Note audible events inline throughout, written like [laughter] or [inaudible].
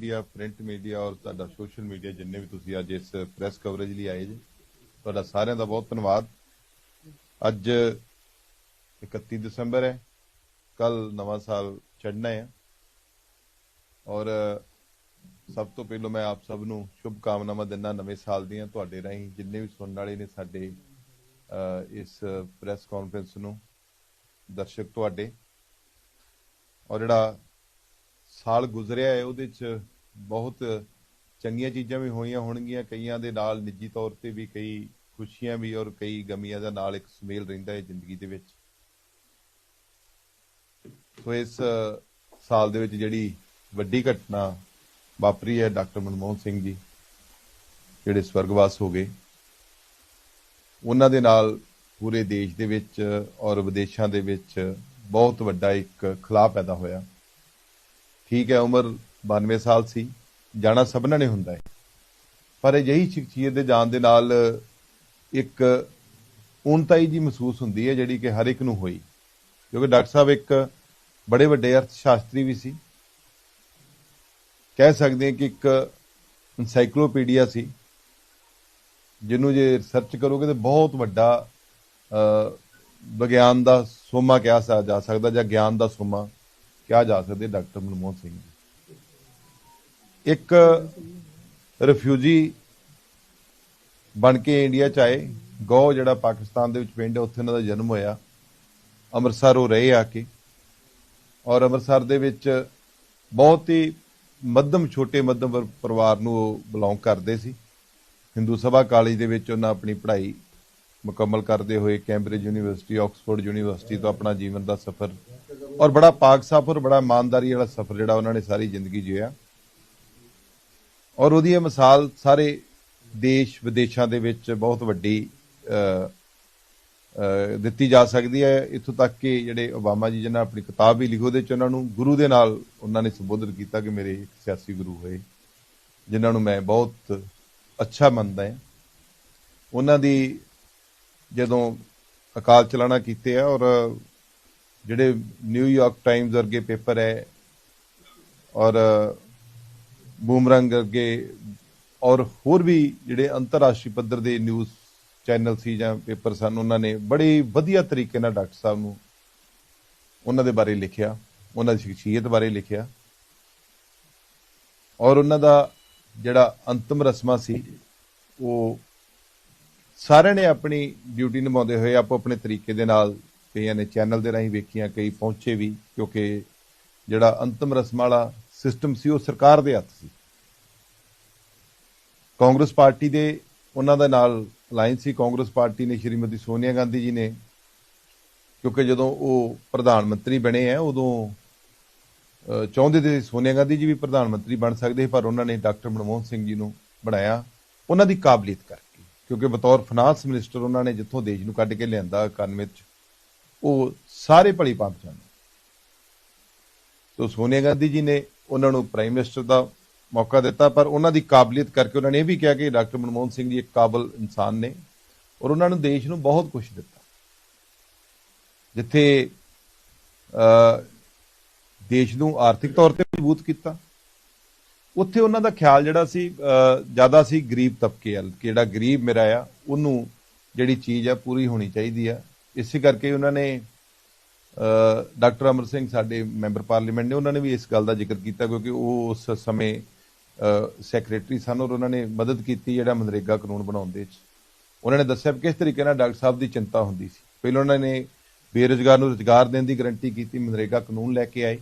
Media print media ਔਰ ਤੁਹਾਡਾ social media ਜਿੰਨੇ ਵੀ ਤੁਸੀਂ ਅੱਜ ਇਸ ਪ੍ਰੈਸ ਕਵਰੇਜ ਲਈ ਆਏ ਜੀ, ਤੁਹਾਡਾ ਸਾਰਿਆਂ ਦਾ ਬਹੁਤ ਧੰਨਵਾਦ। ਅੱਜ 31 ਦਸੰਬਰ ਹੈ ਕੱਲ ਨਵਾਂ ਸਾਲ ਚੜ੍ਹਨਾ ਹੈ। ਔਰ ਸਭ ਤੋਂ ਪਹਿਲਾਂ ਮੈਂ ਆਪ ਸਭ ਨੂੰ ਸ਼ੁਭ ਕਾਮਨਾਵਾਂ ਦਿੰਦਾ ਨਵੇਂ ਸਾਲ ਦੀਆਂ ਤੁਹਾਡੇ ਰਾਹੀਂ, ਜਿੰਨੇ ਵੀ ਸੁਣਨ ਵਾਲੇ ਨੇ ਸਾਡੇ ਇਸ ਪ੍ਰੈਸ ਕਾਨਫਰੰਸ ਨੂੰ, ਦਰਸ਼ਕ ਤੁਹਾਡੇ। ਔਰ ਜਿਹੜਾ ਸਾਲ ਗੁਜ਼ਰਿਆ ਹੈ, ਉਹਦੇ ਚ ਬਹੁਤ ਚੰਗੀਆਂ ਚੀਜ਼ਾਂ ਵੀ ਹੋਈਆਂ ਹੋਣਗੀਆਂ, ਕਈਆਂ ਦੇ ਨਾਲ ਨਿੱਜੀ ਤੌਰ ਤੇ ਵੀ, ਕਈ ਖੁਸ਼ੀਆਂ ਵੀ ਔਰ ਕਈ ਗਮੀਆਂ ਦਾ ਨਾਲ ਇੱਕ ਸੁਮੇਲ ਰਹਿੰਦਾ ਹੈ ਜ਼ਿੰਦਗੀ ਦੇ ਵਿੱਚ। ਸੋ ਇਸ ਸਾਲ ਦੇ ਵਿੱਚ ਜਿਹੜੀ ਵੱਡੀ ਘਟਨਾ ਵਾਪਰੀ ਹੈ ਡਾਕਟਰ ਮਨਮੋਹਨ ਸਿੰਘ ਜੀ, ਜਿਹੜੇ ਸਵਰਗਵਾਸ ਹੋ ਗਏ। ਉਹਨਾਂ ਦੇ ਨਾਲ ਪੂਰੇ ਦੇਸ਼ ਦੇ ਵਿੱਚ ਔਰ ਵਿਦੇਸ਼ਾਂ ਦੇ ਵਿੱਚ ਬਹੁਤ ਵੱਡਾ ਇੱਕ ਖਲਾਅ ਪੈਦਾ ਹੋਇਆ। ਠੀਕ ਹੈ, ਉਮਰ 92 ਸਾਲ ਸੀ, ਜਾਣਾ ਸਭਨਾਂ ਨੇ ਹੁੰਦਾ ਹੈ। ਪਰ ਅਜਿਹੀ ਸ਼ਖਸੀਅਤ ਦੇ ਜਾਣ ਦੇ ਨਾਲ ਇੱਕ ਉਨਤਾਈ ਜੀ ਮਹਿਸੂਸ ਹੁੰਦੀ ਹੈ, ਜਿਹੜੀ ਕਿ ਹਰ ਇੱਕ ਨੂੰ ਹੋਈ। ਕਿਉਂਕਿ ਡਾਕਟਰ ਸਾਹਿਬ ਇੱਕ ਬੜੇ ਵੱਡੇ ਅਰਥ ਸ਼ਾਸਤਰੀ ਵੀ ਸੀ। ਕਹਿ ਸਕਦੇ ਹਾਂ ਕਿ ਇੱਕ ਐਨਸਾਈਕਲੋਪੀਡੀਆ ਸੀ, ਜਿਹਨੂੰ ਜੇ ਰਿਸਰਚ ਕਰੋਗੇ ਤੇ ਬਹੁਤ ਵੱਡਾ ਵਿਗਿਆਨ ਦਾ ਸੋਮਾ ਕਿਹਾ ਜਾ ਸਕਦਾ ਜਾਂ ਗਿਆਨ ਦਾ ਸੋਮਾ ਕਿਹਾ ਜਾ ਸਕਦਾ ਡਾਕਟਰ ਮਨਮੋਹਨ ਸਿੰਘ ਇੱਕ ਰਿਫਿਊਜੀ ਬਣ ਕੇ ਇੰਡੀਆ ਚ ਆਏ। ਗੋ ਜਿਹੜਾ ਪਾਕਿਸਤਾਨ ਦੇ ਵਿੱਚ ਪਿੰਡ ਹੈ, ਉੱਥੇ ਉਹਨਾਂ ਦਾ ਜਨਮ ਹੋਇਆ। ਅੰਮ੍ਰਿਤਸਰ ਉਹ ਰਹੇ ਆ ਕੇ। ਔਰ ਅੰਮ੍ਰਿਤਸਰ ਦੇ ਵਿੱਚ ਬਹੁਤ ਹੀ ਮੱਧਮ, ਛੋਟੇ ਮੱਧਮ ਪਰਿਵਾਰ ਨੂੰ ਉਹ ਬਿਲੋਂਗ ਕਰਦੇ ਸੀ। ਹਿੰਦੂ ਸਭਾ ਕਾਲਜ ਦੇ ਵਿੱਚ ਉਹਨਾਂ ਆਪਣੀ ਪੜ੍ਹਾਈ ਮੁਕੰਮਲ ਕਰਦੇ ਹੋਏ ਕੈਂਬਰਿਜ ਯੂਨੀਵਰਸਿਟੀ, ਆਕਸਫੋਰਡ ਯੂਨੀਵਰਸਿਟੀ ਤੋਂ ਆਪਣਾ ਜੀਵਨ ਦਾ ਸਫ਼ਰ। ਔਰ ਬੜਾ ਪਾਕ ਸਾਫ਼ ਔਰ ਬੜਾ ਇਮਾਨਦਾਰੀ ਵਾਲਾ ਸਫ਼ਰ ਜਿਹੜਾ ਉਹਨਾਂ ਨੇ ਸਾਰੀ ਜ਼ਿੰਦਗੀ ਜਿਆ ਔਰ ਉਹਦੀ ਇਹ ਮਿਸਾਲ ਸਾਰੇ ਦੇਸ਼ ਵਿਦੇਸ਼ਾਂ ਦੇ ਵਿੱਚ ਬਹੁਤ ਵੱਡੀ ਦਿੱਤੀ ਜਾ ਸਕਦੀ ਹੈ। ਇੱਥੋਂ ਤੱਕ ਕਿ ਜਿਹੜੇ ਓਬਾਮਾ ਜੀ ਜਿਨ੍ਹਾਂ ਆਪਣੀ ਕਿਤਾਬ ਵੀ ਲਿਖੀ, ਉਹਦੇ ਚ ਉਹਨਾਂ ਨੂੰ ਗੁਰੂ ਦੇ ਨਾਲ ਉਹਨਾਂ ਨੇ ਸੰਬੋਧਨ ਕੀਤਾ ਕਿ ਮੇਰੇ ਸਿਆਸੀ ਗੁਰੂ ਹੋਏ, ਜਿਨ੍ਹਾਂ ਨੂੰ ਮੈਂ ਬਹੁਤ ਅੱਛਾ ਮੰਨਦਾ ਹਾਂ। ਉਹਨਾਂ ਦੀ ਜਦੋਂ ਅਕਾਲ ਚਲਾਣਾ ਕੀਤੇ ਆ ਔਰ ਜਿਹੜੇ ਨਿਊਯਾਰਕ ਟਾਈਮਜ਼ ਵਰਗੇ ਪੇਪਰ ਹੈ ਔਰ ਬੂਮਰੰਗ ਵਰਗੇ ਔਰ ਹੋਰ ਵੀ ਜਿਹੜੇ ਅੰਤਰਰਾਸ਼ਟਰੀ ਪੱਧਰ ਦੇ ਨਿਊਜ਼ ਚੈਨਲ ਸੀ ਜਾਂ ਪੇਪਰ ਸਨ, ਉਹਨਾਂ ਨੇ ਬੜੇ ਵਧੀਆ ਤਰੀਕੇ ਨਾਲ ਡਾਕਟਰ ਸਾਹਿਬ ਨੂੰ ਉਹਨਾਂ ਦੇ ਬਾਰੇ ਲਿਖਿਆ, ਉਹਨਾਂ ਦੀ ਸ਼ਖਸੀਅਤ ਬਾਰੇ ਲਿਖਿਆ। ਔਰ ਉਹਨਾਂ ਦਾ ਜਿਹੜਾ ਅੰਤਮ ਰਸਮਾ ਸੀ, ਉਹ ਸਾਰਿਆਂ ਨੇ ਆਪਣੀ ਡਿਊਟੀ ਨਿਭਾਉਂਦੇ ਹੋਏ ਆਪੋ ਆਪਣੇ ਤਰੀਕੇ ਦੇ ਨਾਲ ਕਈਆਂ ਨੇ ਚੈਨਲ ਦੇ ਰਾਹੀਂ ਵੇਖੀਆਂ, ਕਈ ਪਹੁੰਚੇ ਵੀ, ਕਿਉਂਕਿ ਜਿਹੜਾ ਅੰਤਮ ਰਸਮ ਵਾਲਾ ਸਿਸਟਮ ਸੀ, ਉਹ ਸਰਕਾਰ ਦੇ ਹੱਥ ਸੀ। ਕਾਂਗਰਸ ਪਾਰਟੀ ਦੇ ਉਹਨਾਂ ਦੇ ਨਾਲ ਅਲਾਈਅੰਸ ਸੀ। ਕਾਂਗਰਸ ਪਾਰਟੀ ਨੇ ਸ਼੍ਰੀਮਤੀ ਸੋਨੀਆ ਗਾਂਧੀ ਜੀ ਨੇ, ਕਿਉਂਕਿ ਜਦੋਂ ਉਹ ਪ੍ਰਧਾਨ ਮੰਤਰੀ ਬਣੇ ਆ, ਉਦੋਂ ਚਾਹੁੰਦੇ ਤੇ ਸੋਨੀਆ ਗਾਂਧੀ ਜੀ ਵੀ ਪ੍ਰਧਾਨ ਮੰਤਰੀ ਬਣ ਸਕਦੇ, ਪਰ ਉਹਨਾਂ ਨੇ ਡਾਕਟਰ ਮਨਮੋਹਨ ਸਿੰਘ ਜੀ ਨੂੰ ਬਣਾਇਆ। ਉਹਨਾਂ ਦੀ ਕਾਬਲੀਅਤ ਕਰਕੇ, ਕਿਉਂਕਿ ਬਤੌਰ ਫਾਈਨਾਂਸ ਮਿਨਿਸਟਰ ਉਹਨਾਂ ਨੇ ਜਿੱਥੋਂ ਦੇਸ਼ ਨੂੰ ਕੱਢ ਕੇ ਲਿਆਂਦਾ 91 'ਚ ਉਹ ਸਾਰੇ ਭਲੀ ਭਾਂਤ ਜਾਣਦੇ ਤੋ ਸੋਨੀਆ ਗਾਂਧੀ ਜੀ ਨੇ ਉਹਨਾਂ ਨੂੰ ਪ੍ਰਾਈਮ ਮਿਨਿਸਟਰ ਦਾ ਮੌਕਾ ਦਿੱਤਾ, ਪਰ ਉਹਨਾਂ ਦੀ ਕਾਬਲੀਅਤ ਕਰਕੇ ਉਹਨਾਂ ਨੇ ਇਹ ਵੀ ਕਿਹਾ ਕਿ ਡਾਕਟਰ ਮਨਮੋਹਨ ਸਿੰਘ ਜੀ ਇੱਕ ਕਾਬਲ ਇਨਸਾਨ ਨੇ ਔਰ ਉਹਨਾਂ ਨੂੰ ਦੇਸ਼ ਨੂੰ ਬਹੁਤ ਕੁਝ ਦਿੱਤਾ। ਜਿੱਥੇ ਦੇਸ਼ ਨੂੰ ਆਰਥਿਕ ਤੌਰ ਤੇ ਮਜ਼ਬੂਤ ਕੀਤਾ। ਉੱਥੇ ਉਹਨਾਂ ਦਾ ਖਿਆਲ ਜਿਹੜਾ ਸੀ ਜ਼ਿਆਦਾ ਸੀ ਗਰੀਬ ਤਬਕੇ ਵੱਲ, ਕਿ ਜਿਹੜਾ ਗਰੀਬ ਮੇਰਾ ਆ, ਉਹਨੂੰ ਜਿਹੜੀ ਚੀਜ਼ ਆ ਪੂਰੀ ਹੋਣੀ ਚਾਹੀਦੀ ਆ। ਇਸੇ ਕਰਕੇ ਉਹਨਾਂ ਨੇ ਡਾਕਟਰ ਅਮਰ ਸਿੰਘ ਸਾਡੇ ਮੈਂਬਰ ਪਾਰਲੀਮੈਂਟ ਨੇ, ਉਹਨਾਂ ਨੇ ਵੀ ਇਸ ਗੱਲ ਦਾ ਜ਼ਿਕਰ ਕੀਤਾ ਕਿਉਂਕਿ ਉਹ ਉਸ ਸਮੇਂ ਸੈਕਟਰੀ ਸਨ ਔਰ ਉਹਨਾਂ ਨੇ ਮਦਦ ਕੀਤੀ ਜਿਹੜਾ ਮਨਰੇਗਾ ਕਾਨੂੰਨ ਬਣਾਉਣ ਦੇ ਵਿੱਚ। ਉਹਨਾਂ ਨੇ ਦੱਸਿਆ ਵੀ ਕਿਸ ਤਰੀਕੇ ਨਾਲ ਡਾਕਟਰ ਸਾਹਿਬ ਦੀ ਚਿੰਤਾ ਹੁੰਦੀ ਸੀ। ਪਹਿਲਾਂ ਉਹਨਾਂ ਨੇ ਬੇਰੁਜ਼ਗਾਰ ਨੂੰ ਰੁਜ਼ਗਾਰ ਦੇਣ ਦੀ ਗਰੰਟੀ ਕੀਤੀ, ਮਨਰੇਗਾ ਕਾਨੂੰਨ ਲੈ ਕੇ ਆਏ।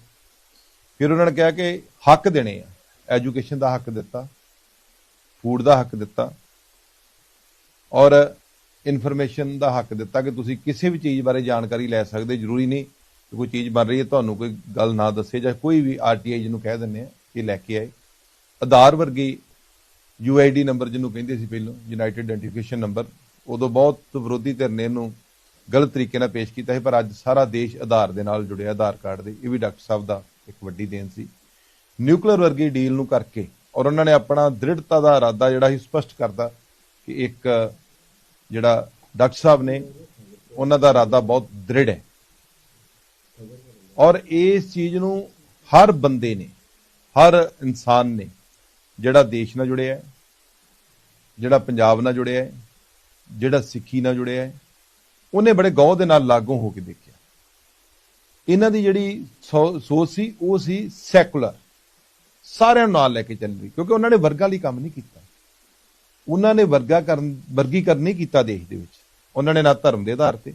ਫਿਰ ਉਹਨਾਂ ਨੇ ਕਿਹਾ ਕਿ ਹੱਕ ਦੇਣੇ ਆ। ਐਜੂਕੇਸ਼ਨ ਦਾ ਹੱਕ ਦਿੱਤਾ, ਫੂਡ ਦਾ ਹੱਕ ਦਿੱਤਾ। ਔਰ ਇਨਫੋਰਮੇਸ਼ਨ ਦਾ ਹੱਕ ਦਿੱਤਾ ਕਿ ਤੁਸੀਂ ਕਿਸੇ ਵੀ ਚੀਜ਼ ਬਾਰੇ ਜਾਣਕਾਰੀ ਲੈ ਸਕਦੇ, ਜ਼ਰੂਰੀ ਨਹੀਂ ਕਿ ਕੋਈ ਚੀਜ਼ ਬਣ ਰਹੀ ਹੈ, ਤੁਹਾਨੂੰ ਕੋਈ ਗੱਲ ਨਾ ਦੱਸੇ ਜਾਂ ਕੋਈ ਵੀ ਆਰਟੀਆਈ ਜਿਹਨੂੰ ਕਹਿ ਦਿੰਦੇ ਆ ਕਿ ਲੈ ਕੇ ਆਏ। ਆਧਾਰ ਵਰਗੀ ਯੂਆਈਡੀ ਨੰਬਰ ਜਿਹਨੂੰ ਕਹਿੰਦੇ ਸੀ ਪਹਿਲਾਂ ਯੂਨਾਈਟਿਡ ਆਇਡੈਂਟੀਫਿਕੇਸ਼ਨ ਨੰਬਰ, ਉਦੋਂ ਬਹੁਤ ਵਿਰੋਧੀ ਧਿਰ ਨੇ ਇਹਨੂੰ ਗਲਤ ਤਰੀਕੇ ਨਾਲ ਪੇਸ਼ ਕੀਤਾ ਸੀ, ਪਰ ਅੱਜ ਸਾਰਾ ਦੇਸ਼ ਆਧਾਰ ਦੇ ਨਾਲ ਜੁੜਿਆ, ਆਧਾਰ ਕਾਰਡ ਦੇ, ਇਹ ਵੀ ਡਾਕਟਰ ਸਾਹਿਬ ਦਾ ਇੱਕ ਵੱਡੀ ਦੇਣ ਸੀ। ਨਿਊਕਲੀਅਰ ਵਰਗੀ ਡੀਲ ਨੂੰ ਕਰਕੇ, ਔਰ ਉਹਨਾਂ ਨੇ ਆਪਣਾ ਦ੍ਰਿੜਤਾ ਦਾ ਇਰਾਦਾ ਜਿਹੜਾ ਸੀ, ਸਪਸ਼ਟ ਕਰਦਾ ਕਿ ਇੱਕ ਜਿਹੜਾ ਡਾਕਟਰ ਸਾਹਿਬ ਨੇ, ਉਹਨਾਂ ਦਾ ਇਰਾਦਾ ਬਹੁਤ ਦ੍ਰਿੜ ਹੈ। ਔਰ ਇਸ ਚੀਜ਼ ਨੂੰ ਹਰ ਬੰਦੇ ਨੇ, ਹਰ ਇਨਸਾਨ ਨੇ ਜਿਹੜਾ ਦੇਸ਼ ਨਾਲ ਜੁੜਿਆ ਹੈ, ਜਿਹੜਾ ਪੰਜਾਬ ਨਾਲ ਜੁੜਿਆ ਹੈ, ਜਿਹੜਾ ਸਿੱਖੀ ਨਾਲ ਜੁੜਿਆ ਹੈ, ਉਹਨੇ ਬੜੇ ਗੌਰ ਦੇ ਨਾਲ ਲਾਗੂ ਹੋ ਕੇ ਦੇਖਿਆ। ਇਹਨਾਂ ਦੀ ਜਿਹੜੀ ਸੋ- ਸੋਚ ਸੀ, ਉਹ ਸੀ ਸੈਕੂਲਰ। ਸਾਰਿਆਂ ਨੂੰ ਨਾਲ ਲੈ ਕੇ ਚੱਲਣੀ ਕਿਉਂਕਿ ਉਹਨਾਂ ਨੇ ਵਰਗਾਂ ਲਈ ਕੰਮ ਨਹੀਂ ਕੀਤਾ। ਉਹਨਾਂ ਨੇ ਵਰਗਾ ਕਰਨ, ਵਰਗੀਕਰਨ ਨਹੀਂ ਕੀਤਾ ਦੇਸ਼ ਦੇ ਵਿੱਚ। ਉਹਨਾਂ ਨੇ ਨਾ ਧਰਮ ਦੇ ਆਧਾਰ ਤੇ,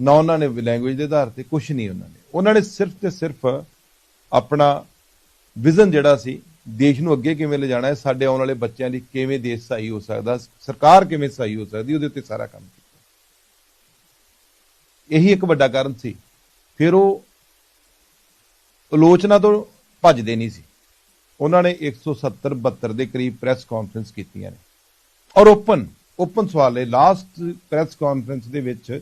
ਨਾ ਉਹਨਾਂ ਨੇ ਲੈਂਗੁਏਜ ਦੇ ਆਧਾਰ ਤੇ ਕੁਝ ਨਹੀਂ ਉਹਨਾਂ ਨੇ। ਉਹਨਾਂ ਨੇ ਸਿਰਫ ਤੇ ਸਿਰਫ ਆਪਣਾ ਵਿਜ਼ਨ ਜਿਹੜਾ ਸੀ, ਦੇਸ਼ ਨੂੰ ਅੱਗੇ ਕਿਵੇਂ ਲਿਜਾਣਾ ਹੈ, ਸਾਡੇ ਆਉਣ ਵਾਲੇ ਬੱਚਿਆਂ ਲਈ ਕਿਵੇਂ ਦੇਸ਼ ਸਹੀ ਹੋ ਸਕਦਾ, ਸਰਕਾਰ ਕਿਵੇਂ ਸਹੀ ਹੋ ਸਕਦੀ, ਉਹਦੇ ਉੱਤੇ ਸਾਰਾ ਕੰਮ ਕੀਤਾ। ਇਹੀ ਇੱਕ ਵੱਡਾ ਕਾਰਨ ਸੀ। ਫਿਰ ਉਹ ਆਲੋਚਨਾ ਤੋਂ ਭੱਜਦੇ ਨਹੀਂ ਸੀ। ਉਹਨਾਂ ਨੇ 170 72 ਦੇ ਕਰੀਬ ਪ੍ਰੈਸ ਕਾਨਫਰੰਸ ਕੀਤੀਆਂ ਨੇ। ਔਰ ਓਪਨ। ਓਪਨ ਸਵਾਲ ਹੈ ਲਾਸਟ ਪ੍ਰੈਸ ਕਾਨਫਰੰਸ ਦੇ ਵਿੱਚ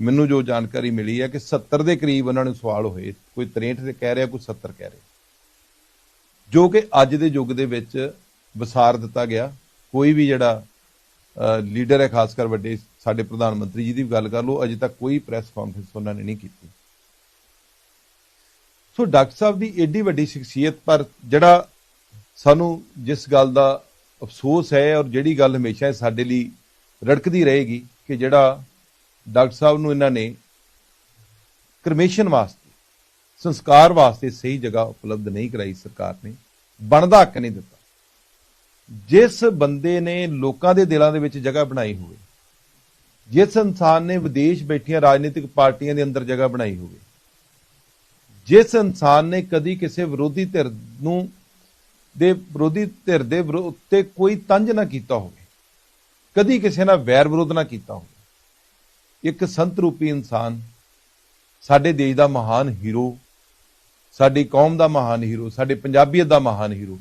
ਮੈਨੂੰ ਜੋ ਜਾਣਕਾਰੀ ਮਿਲੀ ਹੈ ਕਿ 70 ਦੇ ਕਰੀਬ ਉਹਨਾਂ ਨੂੰ ਸਵਾਲ ਹੋਏ, ਕੋਈ 63 ਦੇ ਕਹਿ ਰਿਹਾ, ਕੋਈ 70 ਕਹਿ ਰਿਹਾ। ਜੋ ਕਿ ਅੱਜ ਦੇ ਯੁੱਗ ਦੇ ਵਿੱਚ ਵਿਸਾਰ ਦਿੱਤਾ ਗਿਆ। ਕੋਈ ਵੀ ਜਿਹੜਾ ਲੀਡਰ ਹੈ, ਖਾਸ ਕਰ ਵੱਡੇ, ਸਾਡੇ ਪ੍ਰਧਾਨ ਮੰਤਰੀ ਜੀ ਦੀ ਵੀ ਗੱਲ ਕਰ ਲਓ, ਅਜੇ ਤੱਕ ਕੋਈ ਪ੍ਰੈਸ ਕਾਨਫਰੰਸ ਉਹਨਾਂ ਨੇ ਨਹੀਂ ਕੀਤੀ। ਸੋ ਡਾਕਟਰ ਸਾਹਿਬ ਦੀ ਏਡੀ ਵੱਡੀ ਸ਼ਖਸੀਅਤ, ਪਰ ਜਿਹੜਾ ਸਾਨੂੰ ਜਿਸ ਗੱਲ ਦਾ ਅਫਸੋਸ ਹੈ ਔਰ ਜਿਹੜੀ ਗੱਲ ਹਮੇਸ਼ਾ ਸਾਡੇ ਲਈ ਰੜਕਦੀ ਰਹੇਗੀ ਕਿ ਜਿਹੜਾ ਡਾਕਟਰ ਸਾਹਿਬ ਨੂੰ ਇਹਨਾਂ ਨੇ ਕਰਮੇਸ਼ਨ ਵਾਸਤੇ, ਸੰਸਕਾਰ ਵਾਸਤੇ ਸਹੀ ਜਗ੍ਹਾ ਉਪਲਬਧ ਨਹੀਂ ਕਰਾਈ ਸਰਕਾਰ ਨੇ, ਬਣਦਾ ਹੱਕ ਨਹੀਂ ਦਿੱਤਾ। ਜਿਸ ਬੰਦੇ ਨੇ ਲੋਕਾਂ ਦੇ ਦਿਲਾਂ ਦੇ ਵਿੱਚ ਜਗ੍ਹਾ ਬਣਾਈ ਹੋਵੇ, ਜਿਸ ਇਨਸਾਨ ਨੇ ਵਿਦੇਸ਼ ਬੈਠੀਆਂ ਰਾਜਨੀਤਿਕ ਪਾਰਟੀਆਂ ਦੇ ਅੰਦਰ ਜਗ੍ਹਾ ਬਣਾਈ ਹੋਵੇ, ਜਿਸ ਇਨਸਾਨ ਨੇ ਕਦੀ ਕਿਸੇ ਵਿਰੋਧੀ ਧਿਰ ਨੂੰ ਦੇ ਵਿਰੋਧੀ ਧਿਰ ਦੇ ਵਿਰੋ- ਉੱਤੇ ਕੋਈ ਤੰਜ ਨਾ ਕੀਤਾ ਹੋਵੇ। ਕਦੀ ਕਿਸੇ ਨਾਲ ਵੈਰ ਵਿਰੋਧ ਨਾ ਕੀਤਾ ਹੋਵੇ। ਇੱਕ ਸੰਤ ਰੂਪੀ ਇਨਸਾਨ, ਸਾਡੇ ਦੇਸ਼ ਦਾ ਮਹਾਨ ਹੀਰੋ, ਸਾਡੀ ਕੌਮ ਦਾ ਮਹਾਨ ਹੀਰੋ, ਸਾਡੇ ਪੰਜਾਬੀਅਤ ਦਾ ਮਹਾਨ ਹੀਰੋ,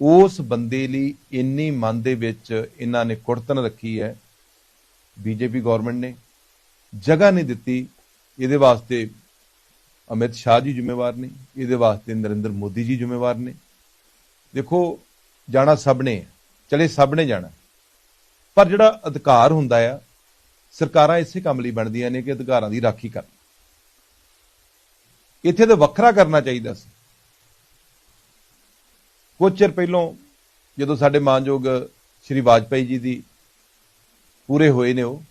ਉਸ ਬੰਦੇ ਲਈ ਇੰਨੀ ਮਨ ਦੇ ਵਿੱਚ ਇਹਨਾਂ ਨੇ ਕੁੜਤਨ ਰੱਖੀ ਹੈ। ਬੀਜੇਪੀ ਗਵਰਨਮੈਂਟ ਨੇ ਜਗ੍ਹਾ ਨਹੀਂ ਦਿੱਤੀ। ਇਹਦੇ ਵਾਸਤੇ ਅਮਿਤ ਸ਼ਾਹ ਜੀ ਜ਼ਿੰਮੇਵਾਰ ਨੇ, ਇਹਦੇ ਵਾਸਤੇ ਨਰਿੰਦਰ ਮੋਦੀ ਜੀ ਜ਼ਿੰਮੇਵਾਰ ਨੇ। ਦੇਖੋ, ਜਾਣਾ ਸਭ ਨੇ, ਚਲੇ ਸਭ ਨੇ ਜਾਣਾ। ਪਰ ਜਿਹੜਾ ਅਧਿਕਾਰ ਹੁੰਦਾ ਆ, ਸਰਕਾਰਾਂ ਇਸੇ ਕੰਮ ਲਈ ਬਣਦੀਆਂ ਨੇ ਕਿ ਅਧਿਕਾਰਾਂ ਦੀ ਰਾਖੀ ਕਰਨ। ਇੱਥੇ ਤਾਂ ਵੱਖਰਾ ਕਰਨਾ ਚਾਹੀਦਾ ਸੀ। ਕੁਝ ਚਿਰ ਪਹਿਲਾਂ ਜਦੋਂ ਸਾਡੇ ਮਾਨਯੋਗ ਸ਼੍ਰੀ ਵਾਜਪਾਈ ਜੀ ਦੀ ਪੂਰੇ ਹੋਏ ਨੇ ਉਹ,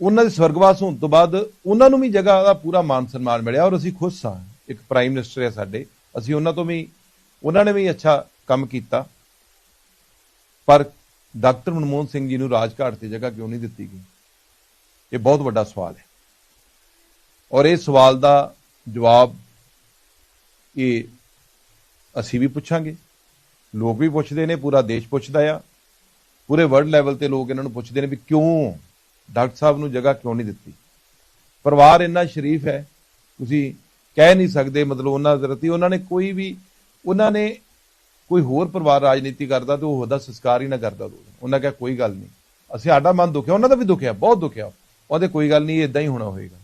ਉਹਨਾਂ ਦੇ ਸਵਰਗਵਾਸ ਹੋਣ ਤੋਂ ਬਾਅਦ ਉਹਨਾਂ ਨੂੰ ਵੀ ਜਗ੍ਹਾ ਦਾ ਪੂਰਾ ਮਾਨ ਸਨਮਾਨ ਮਿਲਿਆ ਔਰ ਅਸੀਂ ਖੁਸ਼ ਹਾਂ ਇੱਕ ਪ੍ਰਾਈਮ ਮਿਨਿਸਟਰ ਹੈ ਸਾਡੇ ਅਸੀਂ ਉਹਨਾਂ ਤੋਂ ਵੀ, ਉਹਨਾਂ ਨੇ ਵੀ ਅੱਛਾ ਕੰਮ ਕੀਤਾ। ਪਰ ਡਾਕਟਰ ਮਨਮੋਹਨ ਸਿੰਘ ਜੀ ਨੂੰ ਰਾਜਘਾਟ ਤੇ ਜਗ੍ਹਾ ਕਿਉਂ ਨਹੀਂ ਦਿੱਤੀ ਗਈ? ਇਹ ਬਹੁਤ ਵੱਡਾ ਸਵਾਲ ਹੈ। ਔਰ ਇਹ ਸਵਾਲ ਦਾ ਜਵਾਬ ਇਹ ਅਸੀਂ ਵੀ ਪੁੱਛਾਂਗੇ। ਲੋਕ ਵੀ ਪੁੱਛਦੇ ਨੇ, ਪੂਰਾ ਦੇਸ਼ ਪੁੱਛਦਾ ਆ। ਪੂਰੇ ਵਰਲਡ ਲੈਵਲ ਤੇ ਲੋਕ ਇਹਨਾਂ ਨੂੰ ਪੁੱਛਦੇ ਨੇ ਵੀ ਕਿਉਂ ਡਾਕਟਰ ਸਾਹਿਬ ਨੂੰ ਜਗ੍ਹਾ ਕਿਉਂ ਨਹੀਂ ਦਿੱਤੀ? ਪਰਿਵਾਰ ਇੰਨਾ ਸ਼ਰੀਫ ਹੈ, ਤੁਸੀਂ ਕਹਿ ਨਹੀਂ ਸਕਦੇ, ਮਤਲਬ ਉਹਨਾਂ ਦੇ ਰਤੀ ਉਹਨਾਂ ਨੇ ਕੋਈ ਵੀ, ਉਹਨਾਂ ਨੇ ਕੋਈ ਹੋਰ ਪਰਿਵਾਰ ਰਾਜਨੀਤੀ ਕਰਦਾ ਤੇ ਉਹ ਉਹਦਾ ਸੰਸਕਾਰ ਹੀ ਨਾ ਕਰਦਾ ਦੋ ਉਹਨਾਂ ਕਿਹਾ ਕੋਈ ਗੱਲ ਨਹੀਂ। ਅਸੀਂ ਸਾਡਾ ਮਨ ਦੁਖਿਆ, ਉਹਨਾਂ ਦਾ ਵੀ ਦੁਖਿਆ, ਬਹੁਤ ਦੁਖਿਆ। ਉਹਦੇ ਕੋਈ ਗੱਲ ਨਹੀਂ ਇਦਾਂ ਹੀ ਹੋਣਾ ਹੋਏਗਾ।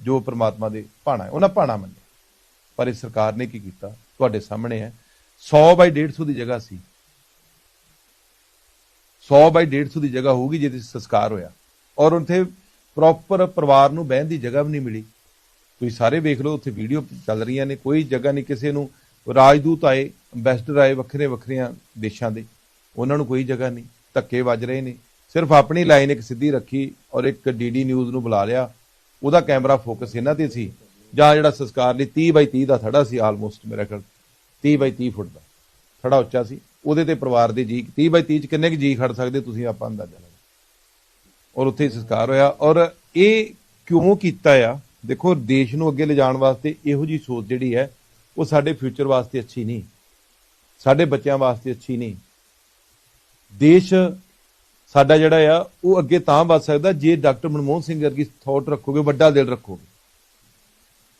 ਜੋ ਪ੍ਰਮਾਤਮਾ ਦੇ ਭਾਣਾ ਹੈ, ਉਹਨਾਂ ਭਾਣਾ ਮੰਨੇ ਪਰ ਇਹ ਸਰਕਾਰ ਨੇ ਕੀ ਕੀਤਾ? ਤੁਹਾਡੇ ਸਾਹਮਣੇ ਹੈ। 100 ਬਾਈ 150 ਦੀ ਜਗ੍ਹਾ ਸੀ। 100 ਬਾਈ 150 ਦੀ ਜਗ੍ਹਾ ਹੋਊਗੀ ਜਿਹਦੇ 'ਚ ਸੰਸਕਾਰ ਹੋਇਆ। ਔਰ ਉੱਥੇ ਪ੍ਰੋਪਰ ਪਰਿਵਾਰ ਨੂੰ ਬਹਿਣ ਦੀ ਜਗ੍ਹਾ ਵੀ ਨਹੀਂ ਮਿਲੀ। ਤੁਸੀਂ ਸਾਰੇ ਵੇਖ ਲਓ, ਉੱਥੇ ਵੀਡੀਓ ਚੱਲ ਰਹੀਆਂ ਨੇ, ਕੋਈ ਜਗ੍ਹਾ ਨਹੀਂ, ਕਿਸੇ ਨੂੰ ਰਾਜਦੂਤ ਆਏ ਐਮਬੈਸਡਰ ਆਏ ਵੱਖਰੇ ਵੱਖਰੀਆਂ ਦੇਸ਼ਾਂ ਦੇ। ਉਹਨਾਂ ਨੂੰ ਕੋਈ ਜਗ੍ਹਾ ਨਹੀਂ, ਧੱਕੇ ਵੱਜ ਰਹੇ ਨੇ। ਸਿਰਫ ਆਪਣੀ ਲਾਈਨ ਇੱਕ ਸਿੱਧੀ ਰੱਖੀ ਔਰ ਇੱਕ ਡੀਡੀ ਨਿਊਜ਼ ਨੂੰ ਬੁਲਾ ਲਿਆ। ਉਹਦਾ ਕੈਮਰਾ ਫੋਕਸ ਇਹਨਾਂ ਤੇ ਸੀ। ਜਾਂ ਜਿਹੜਾ ਸੰਸਕਾਰ ਲਈ 30 ਬਾਈ 30 ਦਾ ਥੜਾ ਸੀ ਆਲਮੋਸਟ ਮੇਰਾ ਖਿਆਲ 30 ਬਾਈ 30 ਫੁੱਟ ਦਾ। ਥੜਾ ਉੱਚਾ ਸੀ। ਉਹਦੇ ਤੇ ਪਰਿਵਾਰ ਦੇ ਜੀ 30 ਬਾਈ 30 ਚ ਕਿੰਨੇ ਕੁ ਜੀ ਖੜ ਸਕਦੇ ਤੁਸੀਂ ਆਪਾਂ ਅੰਦਾਜ਼ਾ ਲਾਓ ਔਰ ਉੱਥੇ ਹੀ ਸੰਸਕਾਰ ਹੋਇਆ। ਔਰ ਇਹ ਕਿਉਂ ਕੀਤਾ ਆ? ਦੇਖੋ, ਦੇਸ਼ ਨੂੰ ਅੱਗੇ ਲਿਜਾਣ ਵਾਸਤੇ ਇਹੋ ਜੀ ਸੋਚ ਜਿਹੜੀ ਹੈ, ਉਹ ਸਾਡੇ ਫਿਊਚਰ ਵਾਸਤੇ ਅੱਛੀ ਨਹੀਂ। ਸਾਡੇ ਬੱਚਿਆਂ ਵਾਸਤੇ ਅੱਛੀ ਨਹੀਂ। ਦੇਸ਼ ਸਾਡਾ ਜਿਹੜਾ ਆ, ਉਹ ਅੱਗੇ ਤਾਂ ਵੱਧ ਸਕਦਾ ਜੇ ਡਾਕਟਰ ਮਨਮੋਹਨ ਸਿੰਘ ਵਰਗੀ ਥਾਟ ਰੱਖੋਗੇ, ਵੱਡਾ ਦਿਲ ਰੱਖੋਗੇ।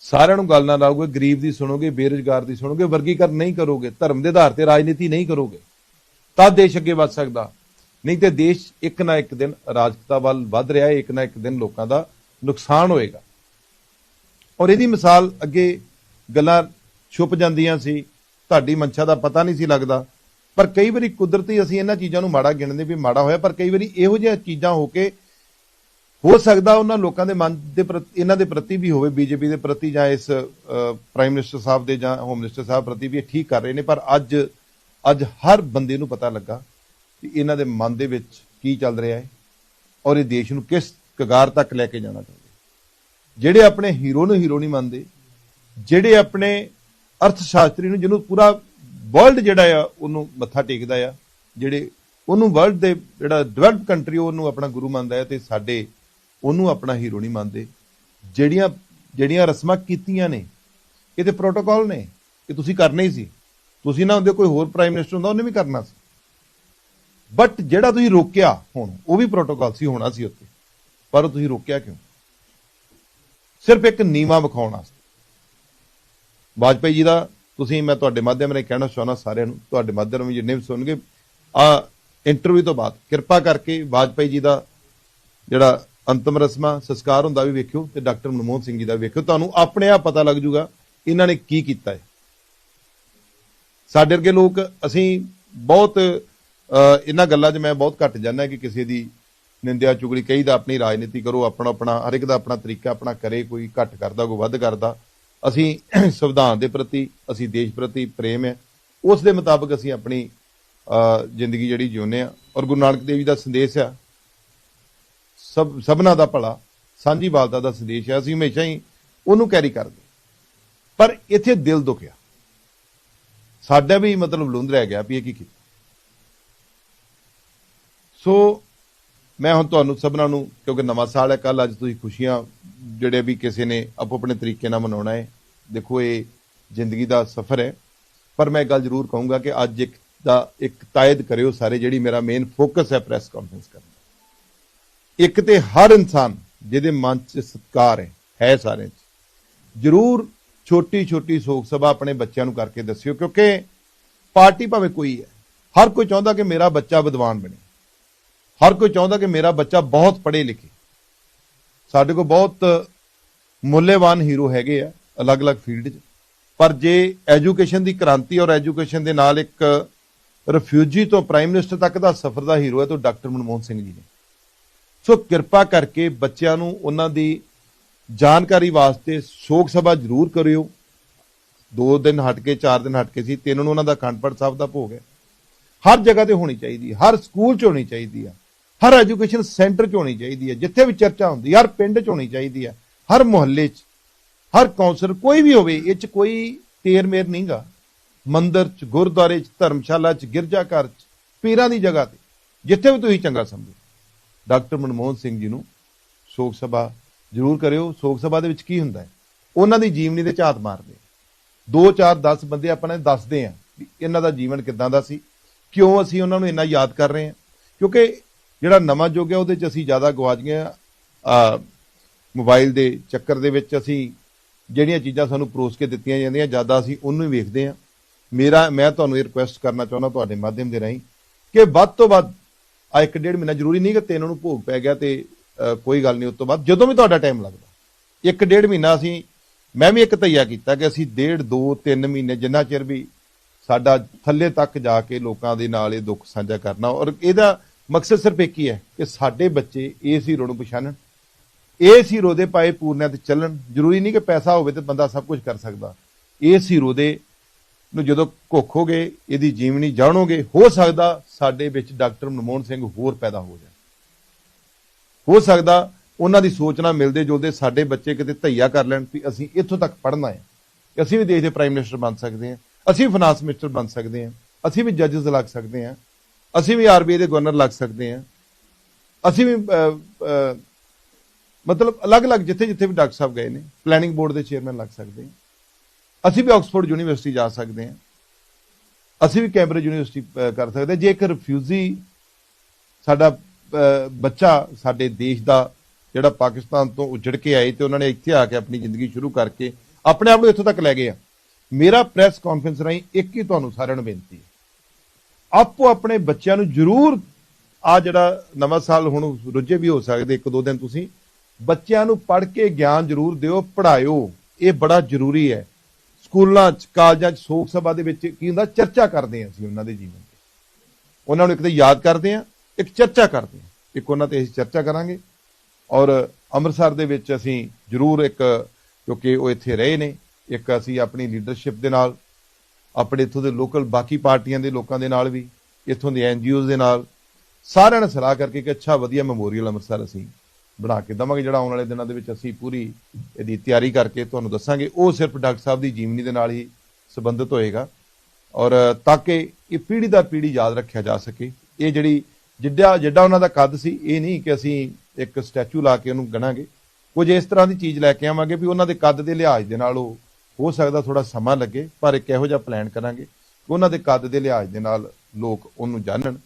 ਸਾਰਿਆਂ ਨੂੰ ਗੱਲ ਨਾ ਲਾਓਗੇ, ਗਰੀਬ ਦੀ ਸੁਣੋਗੇ, ਬੇਰੁਜ਼ਗਾਰ ਦੀ ਸੁਣੋਗੇ, ਵਰਗੀਕਰਨ ਨਹੀਂ ਕਰੋਗੇ, ਧਰਮ ਦੇ ਆਧਾਰ ਤੇ ਰਾਜਨੀਤੀ ਨਹੀਂ ਕਰੋਗੇ, ਤਾਂ ਦੇਸ਼ ਅੱਗੇ ਵੱਧ ਸਕਦਾ। ਨਹੀਂ ਤੇ ਦੇਸ਼ ਇੱਕ ਨਾ ਇੱਕ ਦਿਨ ਅਰਾਜਕਤਾ ਵੱਲ ਵੱਧ ਰਿਹਾ ਹੈ, ਇੱਕ ਨਾ ਇੱਕ ਦਿਨ ਲੋਕਾਂ ਦਾ ਨੁਕਸਾਨ ਹੋਏਗਾ। ਔਰ ਇਹਦੀ ਮਿਸਾਲ ਅੱਗੇ ਗੱਲਾਂ ਛੁਪ ਜਾਂਦੀਆਂ ਸੀ, ਤੁਹਾਡੀ ਮਨਸ਼ਾ ਦਾ ਪਤਾ ਨਹੀਂ ਸੀ ਲੱਗਦਾ। ਪਰ ਕਈ ਵਾਰੀ ਕੁਦਰਤੀ ਅਸੀਂ ਇਹਨਾਂ ਚੀਜ਼ਾਂ ਨੂੰ ਮਾੜਾ ਗਿਣਦੇ ਵੀ ਮਾੜਾ ਹੋਇਆ, ਪਰ ਕਈ ਵਾਰੀ ਇਹੋ ਜਿਹੀਆਂ ਚੀਜ਼ਾਂ ਹੋ ਕੇ ਹੋ ਸਕਦਾ ਉਹਨਾਂ ਲੋਕਾਂ ਦੇ ਮਨ ਦੇ ਪ੍ਰਤੀ, ਇਹਨਾਂ ਦੇ ਪ੍ਰਤੀ ਵੀ ਹੋਵੇ, ਬੀਜੇਪੀ ਦੇ ਪ੍ਰਤੀ ਜਾਂ ਇਸ ਪ੍ਰਾਈਮ ਮਿਨਿਸਟਰ ਸਾਹਿਬ ਦੇ ਜਾਂ ਹੋਮ ਮਿਨਿਸਟਰ ਸਾਹਿਬ ਪ੍ਰਤੀ ਵੀ ਇਹ ਠੀਕ ਕਰ ਰਹੇ ਨੇ, ਪਰ ਅੱਜ ਅੱਜ ਹਰ ਬੰਦੇ ਨੂੰ ਪਤਾ ਲੱਗਾ ਕਿ ਇਹਨਾਂ ਦੇ ਮਨ ਦੇ ਵਿੱਚ ਕੀ ਚੱਲ ਰਿਹਾ ਹੈ ਔਰ ਇਹ ਦੇਸ਼ ਨੂੰ ਕਿਸ ਕਗਾਰ ਤੱਕ ਲੈ ਕੇ ਜਾਣਾ ਚਾਹੁੰਦੇ। ਜਿਹੜੇ ਆਪਣੇ ਹੀਰੋ ਨੂੰ ਹੀਰੋ ਨਹੀਂ ਮੰਨਦੇ, ਜਿਹੜੇ ਆਪਣੇ ਅਰਥ ਸ਼ਾਸਤਰੀ ਨੂੰ ਜਿਹਨੂੰ ਪੂਰਾ ਵਰਲਡ ਜਿਹੜਾ ਆ, ਉਹਨੂੰ ਮੱਥਾ ਟੇਕਦਾ ਆ, ਜਿਹੜੇ ਉਹਨੂੰ ਵਰਲਡ ਦੇ ਜਿਹੜਾ ਡਿਵੈਲਪ ਕੰਟਰੀ ਉਹਨੂੰ ਆਪਣਾ ਗੁਰੂ ਮੰਨਦਾ ਹੈ ਤੇ ਸਾਡੇ ਉਹਨੂੰ ਆਪਣਾ ਹੀਰੋ ਨਹੀਂ ਮੰਨਦੇ। ਜਿਹੜੀਆਂ ਜਿਹੜੀਆਂ ਰਸਮਾਂ ਕੀਤੀਆਂ ਨੇ, ਇਹ ਤੇ ਪ੍ਰੋਟੋਕਾਲ ਨੇ, ਇਹ ਤੁਸੀਂ ਕਰਨੇ ਹੀ ਸੀ। ਤੁਸੀਂ ਨਾ ਹੁੰਦੇ ਕੋਈ ਹੋਰ ਪ੍ਰਾਈਮ ਮਿਨਿਸਟਰ ਹੁੰਦਾ, ਉਹਨੇ ਵੀ ਕਰਨਾ ਸੀ। ਬਟ ਜਿਹੜਾ ਤੁਸੀਂ ਰੋਕਿਆ ਹੁਣ, ਉਹ ਵੀ ਪ੍ਰੋਟੋਕਾਲ ਸੀ, ਹੋਣਾ ਸੀ ਉੱਤੇ ਪਰ ਉਹ ਤੁਸੀਂ ਰੋਕਿਆ ਕਿਉਂ? ਸਿਰਫ ਇੱਕ ਨੀਵਾ ਵਿਖਾਉਣ ਵਾਸਤੇ। ਵਾਜਪਾਈ ਜੀ ਦਾ, ਤੁਸੀਂ ਮੈਂ ਤੁਹਾਡੇ ਮਾਧਿਅਮ ਰਾਹੀਂ ਕਹਿਣਾ ਚਾਹੁੰਦਾ ਸਾਰਿਆਂ ਨੂੰ, ਤੁਹਾਡੇ ਮਾਧਿਅਮ ਰਾਹੀਂ ਜਿੰਨੇ ਵੀ ਸੁਣਗੇ ਆ ਇੰਟਰਵਿਊ ਤੋਂ ਬਾਅਦ ਕਿਰਪਾ ਕਰਕੇ ਵਾਜਪਾਈ ਜੀ ਦਾ ਜਿਹੜਾ ਅੰਤਮ ਰਸਮਾ, ਸੰਸਕਾਰ ਹੁੰਦਾ ਵੀ ਵੇਖਿਓ ਤੇ ਡਾਕਟਰ ਮਨਮੋਹਨ ਸਿੰਘ ਜੀ ਦਾ ਵੇਖਿਓ, ਤੁਹਾਨੂੰ ਆਪਣੇ ਆਪ ਪਤਾ ਲੱਗ ਜੂਗਾ ਇਹਨਾਂ ਨੇ ਕੀ ਕੀਤਾ ਹੈ। ਸਾਡੇ ਵਰਗੇ ਲੋਕ, ਅਸੀਂ ਬਹੁਤ ਇਹਨਾਂ ਗੱਲਾਂ 'ਚ ਮੈਂ ਬਹੁਤ ਘੱਟ ਜਾਂਦਾ ਕਿ ਕਿਸੇ ਦੀ ਨਿੰਦਿਆ ਚੁਗਲੀ ਦਾ ਆਪਣੀ ਰਾਜਨੀਤੀ ਕਰੋ, ਆਪਣਾ ਆਪਣਾ, ਹਰ ਇੱਕ ਦਾ ਆਪਣਾ ਤਰੀਕਾ, ਆਪਣਾ ਕਰੇ, ਕੋਈ ਘੱਟ ਕਰਦਾ, ਕੋਈ ਵੱਧ ਕਰਦਾ। ਅਸੀਂ [clears throat] ਸੰਵਿਧਾਨ ਦੇ ਪ੍ਰਤੀ, ਅਸੀਂ ਦੇਸ਼ ਪ੍ਰਤੀ ਪ੍ਰੇਮ ਹੈ। ਉਸ ਦੇ ਮੁਤਾਬਕ ਅਸੀਂ ਆਪਣੀ ਜ਼ਿੰਦਗੀ ਜਿਹੜੀ ਜਿਉਂਦੇ ਆ ਔਰ ਗੁਰੂ ਨਾਨਕ ਦੇਵ ਜੀ ਦਾ ਸੰਦੇਸ਼ ਆ ਸਭ, ਸਭਨਾ ਦਾ ਭਲਾ, ਸਾਂਝੀ ਵਾਲਤਾ ਦਾ ਸੰਦੇਸ਼ ਆ ਅਸੀਂ ਹਮੇਸ਼ਾ ਹੀ ਉਹਨੂੰ ਕੈਰੀ ਕਰਦੇ। ਪਰ ਇੱਥੇ ਦਿਲ ਦੁਖਿਆ। ਸਾਡਾ ਵੀ ਮਤਲਬ ਲੁੰਦ ਰਹਿ ਗਿਆ ਵੀ ਇਹ ਕੀ ਕੀਤਾ। ਸੋ ਮੈਂ ਹੁਣ ਤੁਹਾਨੂੰ ਸਭਨਾਂ ਨੂੰ, ਕਿਉਂਕਿ ਨਵਾਂ ਸਾਲ ਹੈ ਕੱਲ ਅੱਜ ਤੁਸੀਂ ਖੁਸ਼ੀਆਂ ਜਿਹੜੇ ਵੀ ਕਿਸੇ ਨੇ ਆਪੋ ਆਪਣੇ ਤਰੀਕੇ ਨਾਲ ਮਨਾਉਣਾ ਹੈ, ਦੇਖੋ ਇਹ ਜ਼ਿੰਦਗੀ ਦਾ ਸਫ਼ਰ ਹੈ। ਪਰ ਮੈਂ ਇੱਕ ਗੱਲ ਜ਼ਰੂਰ ਕਹੂੰਗਾ ਕਿ ਅੱਜ ਇੱਕ ਦਾ ਇੱਕ ਤਾਇਦ ਕਰਿਓ ਸਾਰੇ ਜਿਹੜੀ ਮੇਰਾ ਮੇਨ ਫੋਕਸ ਹੈ ਪ੍ਰੈਸ ਕਾਨਫਰੰਸ ਕਰਨਾ ਇੱਕ ਤੇ ਹਰ ਇਨਸਾਨ ਜਿਹਦੇ ਮਨ 'ਚ ਸਤਿਕਾਰ ਹੈ ਹੈ ਸਾਰਿਆਂ 'ਚ। ਜ਼ਰੂਰ ਛੋਟੀ ਛੋਟੀ ਸੋਗ ਸਭਾ ਆਪਣੇ ਬੱਚਿਆਂ ਨੂੰ ਕਰਕੇ ਦੱਸਿਓ, ਕਿਉਂਕਿ ਪਾਰਟੀ ਭਾਵੇਂ ਕੋਈ ਹੈ, ਹਰ ਕੋਈ ਚਾਹੁੰਦਾ ਕਿ ਮੇਰਾ ਬੱਚਾ ਵਿਦਵਾਨ ਬਣੇ। ਹਰ ਕੋਈ ਚਾਹੁੰਦਾ ਕਿ ਮੇਰਾ ਬੱਚਾ ਬਹੁਤ ਪੜ੍ਹੇ ਲਿਖੇ। ਸਾਡੇ ਕੋਲ ਬਹੁਤ ਮੁੱਲੇਵਾਨ ਹੀਰੋ ਹੈਗੇ ਆ, ਅਲੱਗ-ਅਲੱਗ ਫੀਲਡ 'ਚ। ਪਰ ਜੇ ਐਜੂਕੇਸ਼ਨ ਦੀ ਕ੍ਰਾਂਤੀ ਔਰ ਐਜੂਕੇਸ਼ਨ ਦੇ ਨਾਲ ਇੱਕ ਰਿਫਿਊਜੀ ਤੋਂ ਪ੍ਰਾਈਮ ਮਿਨਿਸਟਰ ਤੱਕ ਦਾ ਸਫ਼ਰ ਦਾ ਹੀਰੋ ਹੈ, ਤਾਂ ਡਾਕਟਰ ਮਨਮੋਹਨ ਸਿੰਘ ਜੀ ਨੇ। ਸੋ ਕਿਰਪਾ ਕਰਕੇ ਬੱਚਿਆਂ ਨੂੰ ਉਹਨਾਂ ਦੀ ਜਾਣਕਾਰੀ ਵਾਸਤੇ ਸ਼ੋਕ ਸਭਾ ਜ਼ਰੂਰ ਕਰਿਓ। ਦੋ ਦਿਨ ਹਟ ਕੇ, ਚਾਰ ਦਿਨ ਹਟ ਕੇ ਸੀ ਤਿੰਨ ਨੂੰ ਉਹਨਾਂ ਦਾ ਅਖੰਡ ਪਾਠ ਸਾਹਿਬ ਦਾ ਭੋਗ ਹੈ। ਹਰ ਜਗ੍ਹਾ ਤੇ ਹੋਣੀ ਚਾਹੀਦੀ ਹਰ ਸਕੂਲ 'ਚ ਹੋਣੀ ਚਾਹੀਦੀ ਆ ਹਰ ਐਜੂਕੇਸ਼ਨ ਸੈਂਟਰ 'ਚ ਹੋਣੀ ਚਾਹੀਦੀ ਹੈ, ਜਿੱਥੇ ਵੀ ਚਰਚਾ ਹੁੰਦੀ ਹਰ ਪਿੰਡ 'ਚ ਹੋਣੀ ਚਾਹੀਦੀ ਹੈ, ਹਰ ਮੁਹੱਲੇ 'ਚ, ਹਰ ਕੌਂਸਲਰ ਕੋਈ ਵੀ ਹੋਵੇ, ਇਹ 'ਚ ਕੋਈ ਤੇਰ ਮੇਰ ਨਹੀਂਗਾ ਮੰਦਰ 'ਚ, ਗੁਰਦੁਆਰੇ 'ਚ, ਧਰਮਸ਼ਾਲਾ 'ਚ ਗਿਰਜਾ ਘਰ 'ਚ, ਪੀਰਾਂ ਦੀ ਜਗ੍ਹਾ ਤੇ, ਜਿੱਥੇ ਵੀ ਤੁਸੀਂ ਚੰਗਾ ਸਮਝੋ। ਡਾਕਟਰ ਮਨਮੋਹਨ ਸਿੰਘ ਜੀ ਨੂੰ ਸ਼ੋਕ ਸਭਾ ਜ਼ਰੂਰ ਕਰਿਓ। ਸ਼ੋਕ ਸਭਾ ਦੇ ਵਿੱਚ ਕੀ ਹੁੰਦਾ ਹੈ? ਉਹਨਾਂ ਦੀ ਜੀਵਨੀ ਦੇ ਝਾਤ ਮਾਰਦੇ 2 4 10 ਬੰਦੇ ਆਪਾਂ ਨੇ ਦੱਸਦੇ ਆ ਵੀ ਇਹਨਾਂ ਦਾ ਜੀਵਨ ਕਿਦਾਂ ਦਾ ਸੀ, ਕਿਉਂ ਅਸੀਂ ਉਹਨਾਂ ਨੂੰ ਇੰਨਾ ਯਾਦ ਕਰ ਰਹੇ ਹਾਂ ਕਿਉਂਕਿ ਜਿਹੜਾ ਨਵਾਂ ਯੁੱਗ ਹੈ, ਉਹਦੇ 'ਚ ਅਸੀਂ ਜ਼ਿਆਦਾ ਗਵਾਚ ਗਏ ਆ, ਮੋਬਾਈਲ ਦੇ ਚੱਕਰ ਦੇ ਵਿੱਚ ਅਸੀਂ ਜਿਹੜੀਆਂ ਚੀਜ਼ਾਂ ਸਾਨੂੰ ਪਰੋਸ ਕੇ ਦਿੱਤੀਆਂ ਜਾਂਦੀਆਂ, ਜ਼ਿਆਦਾ ਅਸੀਂ ਉਹਨੂੰ ਹੀ ਵੇਖਦੇ ਆ। ਮੇਰਾ, ਮੈਂ ਤੁਹਾਨੂੰ ਇਹ ਰਿਕੁਐਸਟ ਕਰਨਾ ਚਾਹੁੰਦਾ ਤੁਹਾਡੇ ਮਾਧਿਅਮ ਦੇ ਰਾਹੀਂ ਕਿ ਵੱਧ ਤੋਂ ਵੱਧ, ਆ ਇੱਕ ਡੇਢ ਮਹੀਨਾ ਜ਼ਰੂਰੀ ਨਹੀਂ ਕਿ ਤਿੰਨ ਨੂੰ ਭੋਗ ਪੈ ਗਿਆ ਤੇ ਕੋਈ ਗੱਲ ਨਹੀਂ, ਉਸ ਤੋਂ ਬਾਅਦ ਜਦੋਂ ਵੀ ਤੁਹਾਡਾ ਟਾਈਮ ਲੱਗਦਾ। ਇੱਕ ਡੇਢ ਮਹੀਨਾ ਅਸੀਂ, ਮੈਂ ਵੀ ਇੱਕ ਤਈਆ ਕੀਤਾ ਕਿ ਅਸੀਂ ਡੇਢ, ਦੋ, ਤਿੰਨ ਮਹੀਨੇ ਜਿੰਨਾ ਚਿਰ ਵੀ ਸਾਡਾ ਥੱਲੇ ਤੱਕ ਜਾ ਕੇ ਲੋਕਾਂ ਦੇ ਨਾਲ ਇਹ ਦੁੱਖ ਸਾਂਝਾ ਕਰਨਾ ਔਰ ਇਹਦਾ ਮਕਸਦ ਸਿਰਫ ਇੱਕ ਹੀ ਹੈ ਕਿ ਸਾਡੇ ਬੱਚੇ ਇਸ ਹੀਰੋ ਨੂੰ ਪਛਾਣਨ ਇਸ ਹੀਰੋ ਦੇ ਪਾਏ ਪੂਰਨਿਆਂ ਤੇ ਚੱਲਣ। ਜ਼ਰੂਰੀ ਨਹੀਂ ਕਿ ਪੈਸਾ ਹੋਵੇ ਤੇ ਬੰਦਾ ਸਭ ਕੁਝ ਕਰ ਸਕਦਾ। ਇਸ ਹੀਰੋ ਦੇ ਨੂੰ ਜਦੋਂ ਘੋਖੋਗੇ, ਇਹਦੀ ਜੀਵਨੀ ਜਾਣੋਗੇ, ਹੋ ਸਕਦਾ ਸਾਡੇ ਵਿੱਚ ਡਾਕਟਰ ਮਨਮੋਹਨ ਸਿੰਘ ਹੋਰ ਪੈਦਾ ਹੋ ਜਾਣ। ਹੋ ਸਕਦਾ ਉਹਨਾਂ ਦੀ ਸੋਚ ਨਾਲ ਮਿਲਦੇ ਜੁਲਦੇ ਸਾਡੇ ਬੱਚੇ ਕਿਤੇ ਧਈਆ ਕਰ ਲੈਣ ਵੀ ਅਸੀਂ ਇੱਥੋਂ ਤੱਕ ਪੜ੍ਹਨਾ ਹੈ। ਅਸੀਂ ਵੀ ਦੇਸ਼ ਦੇ ਪ੍ਰਾਈਮ ਮਿਨਿਸਟਰ ਬਣ ਸਕਦੇ ਹਾਂ। ਅਸੀਂ ਵੀ ਫਾਈਨਾਂਸ ਮਿਨਿਸਟਰ ਬਣ ਸਕਦੇ ਹਾਂ। ਅਸੀਂ ਵੀ ਜੱਜਸ ਲੱਗ ਸਕਦੇ ਹਾਂ। ਅਸੀਂ ਵੀ ਆਰਬੀਆਈ ਦੇ ਗਵਰਨਰ ਲੱਗ ਸਕਦੇ ਹਾਂ। ਅਸੀਂ ਵੀ ਮਤਲਬ ਅਲੱਗ-ਅਲੱਗ ਜਿੱਥੇ ਜਿੱਥੇ ਵੀ ਡਾਕਟਰ ਸਾਹਿਬ ਗਏ ਨੇ ਪਲੈਨਿੰਗ ਬੋਰਡ ਦੇ ਚੇਅਰਮੈਨ ਲੱਗ ਸਕਦੇ ਹਾਂ। ਅਸੀਂ ਵੀ ਆਕਸਫੋਰਡ ਯੂਨੀਵਰਸਿਟੀ ਜਾ ਸਕਦੇ ਹਾਂ। ਅਸੀਂ ਵੀ ਕੈਂਬਰਿਜ ਯੂਨੀਵਰਸਿਟੀ ਕਰ ਸਕਦੇ ਹਾਂ। ਜੇ ਇੱਕ ਰਿਫਿਊਜੀ ਸਾਡਾ ਬੱਚਾ ਸਾਡੇ ਦੇਸ਼ ਦਾ ਜਿਹੜਾ ਪਾਕਿਸਤਾਨ ਤੋਂ ਉਜੜ ਕੇ ਆਏ ਤੇ ਉਹਨਾਂ ਨੇ ਇੱਥੇ ਆ ਕੇ ਆਪਣੀ ਜ਼ਿੰਦਗੀ ਸ਼ੁਰੂ ਕਰਕੇ ਆਪਣੇ ਆਪ ਨੂੰ ਇੱਥੋਂ ਤੱਕ ਲੈ ਗਏ ਆ। ਮੇਰਾ ਪ੍ਰੈਸ ਕਾਨਫਰੰਸ ਰਾਹੀਂ ਇੱਕ ਹੀ ਤੁਹਾਨੂੰ ਸਾਰਿਆਂ ਨੂੰ ਬੇਨਤੀ ਹੈ। ਆਪੋ ਆਪਣੇ ਬੱਚਿਆਂ ਨੂੰ ਜ਼ਰੂਰ ਆ ਜਿਹੜਾ ਨਵਾਂ ਸਾਲ ਹੁਣ ਰੁੱਝੇ ਵੀ ਹੋ ਸਕਦੇ, ਇੱਕ ਦੋ ਦਿਨ ਤੁਸੀਂ ਬੱਚਿਆਂ ਨੂੰ ਪੜ੍ਹ ਕੇ ਗਿਆਨ ਜ਼ਰੂਰ ਦਿਓ, ਪੜ੍ਹਾਇਓ, ਇਹ ਬੜਾ ਜ਼ਰੂਰੀ ਹੈ। ਸਕੂਲਾਂ ਚ, ਕਾਲਜਾਂ ਚ ਸੋਗ ਸਭਾ ਦੇ ਵਿੱਚ ਕੀ ਹੁੰਦਾ, ਚਰਚਾ ਕਰਦੇ ਹਾਂ ਅਸੀਂ ਉਹਨਾਂ ਦੇ ਜੀਵਨ ਤੇ। ਉਹਨਾਂ ਨੂੰ ਇੱਕ ਤਾਂ ਯਾਦ ਕਰਦੇ ਹਾਂ, ਇੱਕ ਚਰਚਾ ਕਰਦੇ ਹਾਂ। ਇੱਕ ਉਹਨਾਂ ਤੇ ਅਸੀਂ ਚਰਚਾ ਕਰਾਂਗੇ ਔਰ ਅੰਮ੍ਰਿਤਸਰ ਦੇ ਵਿੱਚ ਅਸੀਂ ਜ਼ਰੂਰ ਇੱਕ, ਕਿਉਂਕਿ ਉਹ ਇੱਥੇ ਰਹੇ ਨੇ, ਇੱਕ ਅਸੀਂ ਆਪਣੀ ਲੀਡਰਸ਼ਿਪ ਦੇ ਨਾਲ ਆਪਣੇ ਇੱਥੋਂ ਦੇ ਲੋਕਲ, ਬਾਕੀ ਪਾਰਟੀਆਂ ਦੇ ਲੋਕਾਂ ਦੇ ਨਾਲ ਵੀ, ਇੱਥੋਂ ਦੇ ਐਨਜੀਓਜ਼ ਦੇ ਨਾਲ, ਸਾਰਿਆਂ ਨੇ ਸਲਾਹ ਕਰਕੇ ਕਿ ਅੱਛਾ, ਵਧੀਆ ਮੈਮੋਰੀਅਲ ਅੰਮ੍ਰਿਤਸਰ ਅਸੀਂ ਬਣਾ ਕੇ ਦਵਾਂਗੇ, ਜਿਹੜਾ ਆਉਣ ਵਾਲੇ ਦਿਨਾਂ ਦੇ ਵਿੱਚ ਅਸੀਂ ਪੂਰੀ ਇਹਦੀ ਤਿਆਰੀ ਕਰਕੇ ਤੁਹਾਨੂੰ ਦੱਸਾਂਗੇ। ਉਹ ਸਿਰਫ ਡਾਕਟਰ ਸਾਹਿਬ ਦੀ ਜੀਵਨੀ ਦੇ ਨਾਲ ਹੀ ਸੰਬੰਧਿਤ ਹੋਏਗਾ। ਔਰ ਤਾਂ ਕਿ ਇਹ ਪੀੜ੍ਹੀ ਦਰ ਪੀੜ੍ਹੀ ਯਾਦ ਰੱਖਿਆ ਜਾ ਸਕੇ। ਇਹ ਜਿਹੜੀ ਜਿੱਡਾ ਜਿੱਡਾ ਉਹਨਾਂ ਦਾ ਕੱਦ ਸੀ, ਇਹ ਨਹੀਂ ਕਿ ਅਸੀਂ ਇੱਕ ਸਟੈਚੂ ਲਾ ਕੇ ਉਹਨੂੰ ਗਣਾਂਗੇ। ਕੁਝ ਇਸ ਤਰ੍ਹਾਂ ਦੀ ਚੀਜ਼ ਲੈ ਕੇ ਆਵਾਂਗੇ ਵੀ ਉਹਨਾਂ ਦੇ ਕੱਦ ਦੇ ਲਿਹਾਜ਼ ਦੇ ਨਾਲ ਉਹ ਹੋ ਸਕਦਾ ਥੋੜਾ ਸਮਾਂ ਲੱਗੇ, ਪਰ ਇੱਕ ਇਹੋ ਜਿਹਾ ਪਲਾਨ ਕਰਾਂਗੇ ਉਹਨਾਂ ਦੇ ਕੱਦ ਦੇ ਲਿਹਾਜ਼ ਦੇ ਨਾਲ ਲੋਕ ਉਹਨੂੰ ਜਾਣਨ